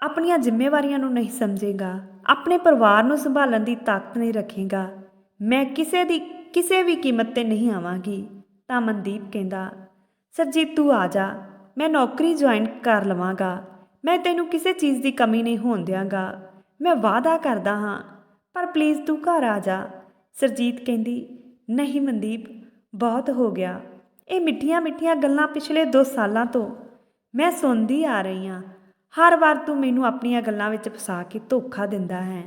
[SPEAKER 1] ਆਪਣੀਆਂ ਜ਼ਿੰਮੇਵਾਰੀਆਂ ਨੂੰ ਨਹੀਂ ਸਮਝੇਗਾ, ਆਪਣੇ ਪਰਿਵਾਰ ਨੂੰ ਸੰਭਾਲਣ ਦੀ ਤਾਕਤ ਨਹੀਂ ਰੱਖੇਗਾ। ਮੈਂ ਕਿਸੇ ਦੀ, ਕਿਸੇ ਵੀ ਕੀਮਤ ਤੇ ਨਹੀਂ ਆਵਾਂਗੀ, ਤਾਂ ਮਨਦੀਪ ਕਹਿੰਦਾ ਸਰਜੀਤ ਤੂੰ ਆ ਜਾ, ਮੈਂ ਨੌਕਰੀ ਜੁਆਇਨ ਕਰ ਲਵਾਂਗਾ। ਮੈਂ ਤੈਨੂੰ ਕਿਸੇ ਚੀਜ਼ ਦੀ ਕਮੀ ਨਹੀਂ ਹੋਣ ਦਿਆਂਗਾ। ਮੈਂ ਵਾਅਦਾ ਕਰਦਾ ਹਾਂ ਪਰ ਪਲੀਜ਼ ਤੂੰ ਘਰ ਆ ਜਾ। ਸਰਜੀਤ ਕਹਿੰਦੀ, ਨਹੀਂ ਮਨਦੀਪ, ਬਹੁਤ ਹੋ ਗਿਆ। ਇਹ ਮਿੱਠੀਆਂ ਮਿੱਠੀਆਂ ਗੱਲਾਂ ਪਿਛਲੇ 2 ਸਾਲਾਂ ਤੋਂ। ਮੈਂ ਸੁਣਦੀ ਆ ਰਹੀ ਹਾਂ। ਹਰ ਵਾਰ ਤੂੰ ਮੈਨੂੰ ਆਪਣੀਆਂ ਗੱਲਾਂ ਵਿੱਚ ਫਸਾ ਕੇ ਧੋਖਾ ਦਿੰਦਾ ਹੈ।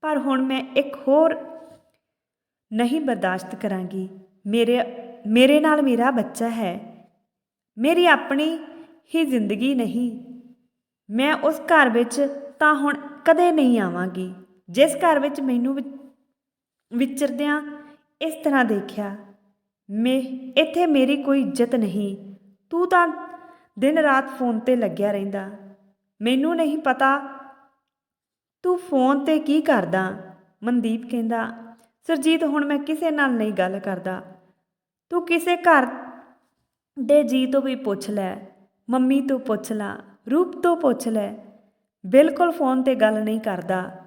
[SPEAKER 1] ਪਰ ਹੁਣ ਮੈਂ ਇੱਕ ਹੋਰ ਨਹੀਂ ਬਰਦਾਸ਼ਤ ਕਰਾਂਗੀ। ਮੇਰੇ ਮੇਰੇ ਨਾਲ ਮੇਰਾ ਬੱਚਾ ਹੈ। ਮੇਰੀ ਆਪਣੀ ਹੀ ਜ਼ਿੰਦਗੀ ਨਹੀਂ। ਮੈਂ ਉਸ ਘਰ ਵਿੱਚ ਤਾਂ ਹੁਣ ਕਦੇ ਨਹੀਂ ਆਵਾਂਗੀ। ਜਿਸ ਘਰ ਵਿੱਚ ਮੈਨੂੰ ਵਿ- ਵਿਚਰਦਿਆਂ ਇਸ ਤਰ੍ਹਾਂ ਦੇਖਿਆ, ਮੇ, ਇੱਥੇ ਮੇਰੀ ਕੋਈ ਇੱਜ਼ਤ ਨਹੀਂ। ਤੂੰ ਤਾਂ ਦਿਨ ਰਾਤ ਫੋਨ ਤੇ ਲੱਗਿਆ ਰਹਿੰਦਾ। ਮੈਨੂੰ ਨਹੀਂ ਪਤਾ ਤੂੰ ਫੋਨ ਤੇ ਕੀ ਕਰਦਾ, ਮਨਦੀਪ ਕਹਿੰਦਾ। ਸਰਜੀਤ, ਹੁਣ ਮੈਂ ਕਿਸੇ ਨਾਲ ਨਹੀਂ ਗੱਲ ਕਰਦਾ। ਤੂੰ ਕਿਸੇ ਘਰ ਦੇ ਜੀ ਤੋਂ ਵੀ ਪੁੱਛ ਲੈ, ਮੰਮੀ ਤੋਂ ਪੁੱਛ ਲੈ, ਰੂਪ ਤੋਂ ਪੁੱਛ ਲੈ। ਬਿਲਕੁਲ ਫੋਨ ਤੇ ਗੱਲ ਨਹੀਂ ਕਰਦਾ।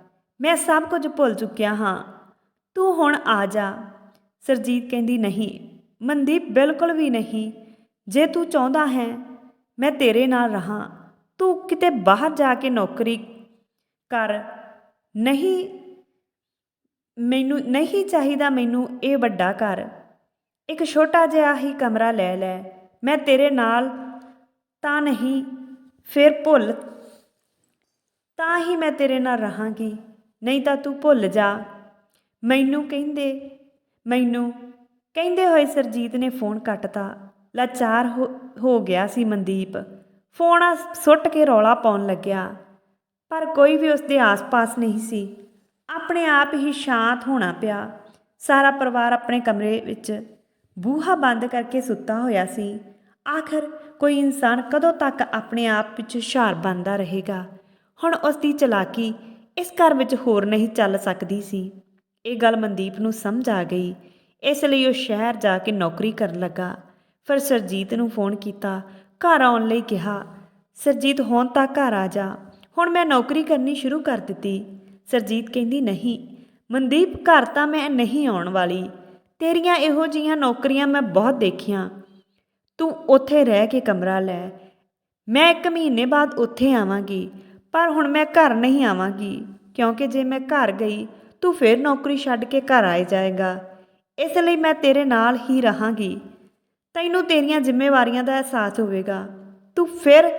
[SPEAKER 1] ਮੈਂ ਸਭ ਕੁਝ ਭੁੱਲ ਚੁੱਕਿਆ ਹਾਂ। ਤੂੰ ਹੁਣ ਆ ਜਾ। ਸਰਜੀਤ ਕਹਿੰਦੀ, ਨਹੀਂ, ਮਨਦੀਪ ਬਿਲਕੁਲ ਵੀ ਨਹੀਂ। ਜੇ ਤੂੰ ਚਾਹੁੰਦਾ ਹੈ, ਮੈਂ ਤੇਰੇ ਨਾਲ ਰਹਾ। ਤੂੰ ਕਿਤੇ ਬਾਹਰ ਜਾ ਕੇ ਨੌਕਰੀ ਕਰ। ਨਹੀਂ, ਮੈਨੂੰ, ਨਹੀਂ ਚਾਹੀਦਾ ਮੈਨੂੰ ਇਹ ਵੱਡਾ ਘਰ। ਇੱਕ ਛੋਟਾ ਜਿਹਾ ਹੀ ਕਮਰਾ ਲੈ ਲੈ। ਮੈਂ ਤੇਰੇ ਨਾਲ ਤਾਂ ਨਹੀਂ, ਫਿਰ ਭੁੱਲ, ਤਾਂ ਹੀ ਮੈਂ ਤੇਰੇ ਨਾਲ ਰਹਾਂਗੀ। ਨਹੀਂ ਤਾਂ ਤੂੰ ਭੁੱਲ ਜਾ। ਮੈਨੂੰ ਕਹਿੰਦੇ ਮੈਨੂੰ ਕਹਿੰਦੇ ਹੋਏ ਸਰਜੀਤ ਨੇ ਫੋਨ ਕੱਟਤਾ। ਲਾਚਾਰ ਹੋ- ਹੋ ਗਿਆ ਸੀ ਮਨਦੀਪ। ਫੋਨ ਸੁੱਟ ਕੇ ਰੌਲਾ ਪਾਉਣ ਲੱਗਿਆ। ਪਰ ਕੋਈ ਵੀ ਉਸ ਦੇ ਆਸ-ਪਾਸ ਨਹੀਂ ਸੀ। ਆਪਣੇ ਆਪ ਹੀ ਸ਼ਾਂਤ ਹੋਣਾ ਪਿਆ। ਸਾਰਾ ਪਰਿਵਾਰ ਆਪਣੇ ਕਮਰੇ ਵਿੱਚ ਬੂਹਾ ਬੰਦ ਕਰਕੇ ਸੁੱਤਾ ਹੋਇਆ ਸੀ। ਆਖਰ ਕੋਈ ਇਨਸਾਨ ਕਦੋਂ ਤੱਕ ਆਪਣੇ ਆਪ ਵਿੱਚ ਹੁਸ਼ਿਆਰ ਬਣਦਾ ਰਹੇਗਾ? ਹੁਣ ਉਸ ਦੀ ਚਲਾਕੀ ਇਸ ਘਰ ਵਿੱਚ ਹੋਰ ਨਹੀਂ ਚੱਲ ਸਕਦੀ ਸੀ। ਇਹ ਗੱਲ ਮਨਦੀਪ ਨੂੰ ਸਮਝ ਆ ਗਈ। ਇਸ ਲਈ ਉਹ ਸ਼ਹਿਰ ਜਾ ਕੇ ਨੌਕਰੀ ਕਰਨ ਲੱਗਾ। ਫਿਰ ਸਰਜੀਤ ਨੂੰ ਫੋਨ ਕੀਤਾ। ਘਰ ਆਉਣ ਲਈ ਕਿਹਾ, ਸਰਜੀਤ, ਹੁਣ ਤਾਂ ਘਰ ਆ ਜਾ। ਹੁਣ ਮੈਂ ਨੌਕਰੀ ਕਰਨੀ ਸ਼ੁਰੂ ਕਰ ਦਿੱਤੀ। ਸਰਜੀਤ ਕਹਿੰਦੀ, ਨਹੀਂ, ਮਨਦੀਪ, ਘਰ ਤਾਂ ਮੈਂ ਨਹੀਂ ਆਉਣ ਵਾਲੀ। ਤੇਰੀਆਂ ਇਹੋ ਜੀਆਂ ਨੌਕਰੀਆਂ ਮੈਂ ਬਹੁਤ ਦੇਖੀਆਂ। ਤੂੰ ਉੱਥੇ ਰਹਿ ਕੇ ਕਮਰਾ ਲੈ। ਮੈਂ ਇੱਕ ਮਹੀਨੇ ਬਾਅਦ ਉੱਥੇ ਆਵਾਂਗੀ। ਪਰ ਹੁਣ ਮੈਂ ਘਰ ਨਹੀਂ ਆਵਾਂਗੀ, ਕਿਉਂਕਿ ਜੇ ਮੈਂ ਘਰ ਗਈ, ਤੂੰ ਫਿਰ ਨੌਕਰੀ ਛੱਡ ਕੇ ਘਰ ਆਏ ਜਾਏਗਾ। ਇਸ ਲਈ ਮੈਂ ਤੇਰੇ ਨਾਲ ਹੀ ਰਹਾਂਗੀ। ਤੈਨੂੰ ਤੇਰੀਆਂ ਜ਼ਿੰਮੇਵਾਰੀਆਂ ਦਾ ਅਹਿਸਾਸ ਹੋਵੇਗਾ। ਤੂੰ ਫਿਰ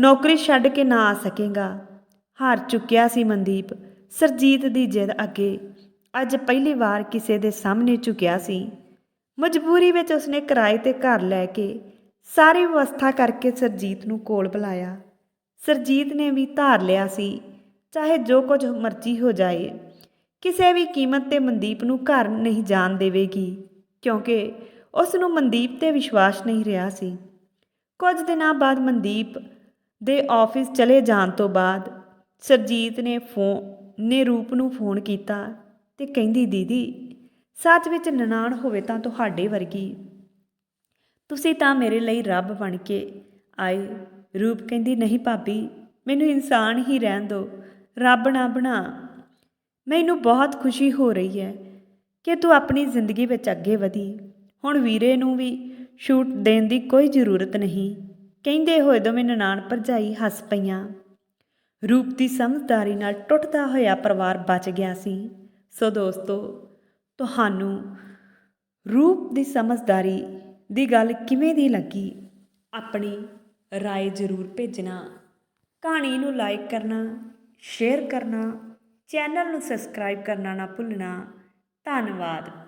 [SPEAKER 1] ਨੌਕਰੀ ਛੱਡ ਕੇ ਨਾ ਆ ਸਕੇਗਾ। ਹਾਰ ਚੁੱਕਿਆ ਸੀ ਮਨਦੀਪ, ਸਰਜੀਤ ਦੀ ਜਿੱਦ ਅੱਗੇ। ਅੱਜ ਪਹਿਲੀ ਵਾਰ ਕਿਸੇ ਦੇ ਸਾਹਮਣੇ ਝੁਕਿਆ ਸੀ। ਮਜਬੂਰੀ ਵਿੱਚ ਉਸਨੇ ਕਿਰਾਏ ਤੇ ਘਰ ਲੈ ਕੇ ਸਾਰੀ ਵਿਵਸਥਾ ਕਰਕੇ ਸਰਜੀਤ ਨੂੰ ਕੋਲ ਬੁਲਾਇਆ। ਸਰਜੀਤ ਨੇ ਵੀ ਧਾਰ ਲਿਆ ਸੀ, ਚਾਹੇ ਜੋ ਕੁਝ ਮਰਜ਼ੀ ਹੋ ਜਾਏ। ਕਿਸੇ ਵੀ ਕੀਮਤ ਤੇ ਮਨਦੀਪ ਨੂੰ ਘਰ ਨਹੀਂ ਜਾਣ ਦੇਵੇਗੀ, ਕਿਉਂਕਿ ਉਸ ਨੂੰ ਮਨਦੀਪ ਤੇ ਵਿਸ਼ਵਾਸ ਨਹੀਂ ਰਿਹਾ ਸੀ। ਕੁਝ ਦਿਨਾਂ ਬਾਅਦ ਮਨਦੀਪ ਦੇ ਆਫਿਸ ਚਲੇ ਜਾਣ ਤੋਂ ਬਾਅਦ ਸਰਜੀਤ ਨੇ ਫੋਨ ਨੇ ਰੂਪ ਨੂੰ ਫੋਨ ਕੀਤਾ ਤੇ ਕਹਿੰਦੀ, ਦੀਦੀ, ਸੱਚ ਵਿੱਚ ਨਨਾਣ ਹੋਵੇ ਤਾਂ ਤੁਹਾਡੇ ਵਰਗੀ। ਤੁਸੀਂ ਤਾਂ ਮੇਰੇ ਲਈ ਰੱਬ ਬਣ ਕੇ ਆਏ ਰੂਪ ਕਹਿੰਦੀ, ਨਹੀਂ ਭਾਬੀ, ਮੈਨੂੰ ਇਨਸਾਨ ਹੀ ਰਹਿਣ ਦਿਓ ਰੱਬ ਨਾ ਬਣਾ। ਮੈਨੂੰ ਬਹੁਤ ਖੁਸ਼ੀ ਹੋ ਰਹੀ ਹੈ ਕਿ ਤੂੰ ਆਪਣੀ ਜ਼ਿੰਦਗੀ ਵਿੱਚ ਅੱਗੇ ਵਧੀ। ਹੁਣ ਵੀਰੇ ਨੂੰ ਵੀ ਸ਼ੂਟ ਦੇਣ ਦੀ ਕੋਈ ਜ਼ਰੂਰਤ ਨਹੀਂ। ਕਹਿੰਦੇ ਹੋਏ ਦੋਵੇਂ ਨਨਾਣ ਭਰਜਾਈ ਹੱਸ ਪਈਆਂ। ਰੂਪ ਦੀ ਸਮਝਦਾਰੀ ਨਾਲ ਟੁੱਟਦਾ ਹੋਇਆ ਪਰਿਵਾਰ ਬਚ ਗਿਆ ਸੀ। ਸੋ ਦੋਸਤੋ, ਤੁਹਾਨੂੰ ਰੂਪ ਦੀ ਸਮਝਦਾਰੀ ਦੀ ਗੱਲ ਕਿਵੇਂ ਦੀ ਲੱਗੀ? ਆਪਣੀ ਰਾਏ ਜ਼ਰੂਰ ਭੇਜਣਾ। ਕਹਾਣੀ ਨੂੰ ਲਾਈਕ ਕਰਨਾ ਸ਼ੇਅਰ ਕਰਨਾ ਚੈਨਲ ਨੂੰ ਸਬਸਕ੍ਰਾਈਬ ਕਰਨਾ ਨਾ ਭੁੱਲਣਾ। ਧੰਨਵਾਦ।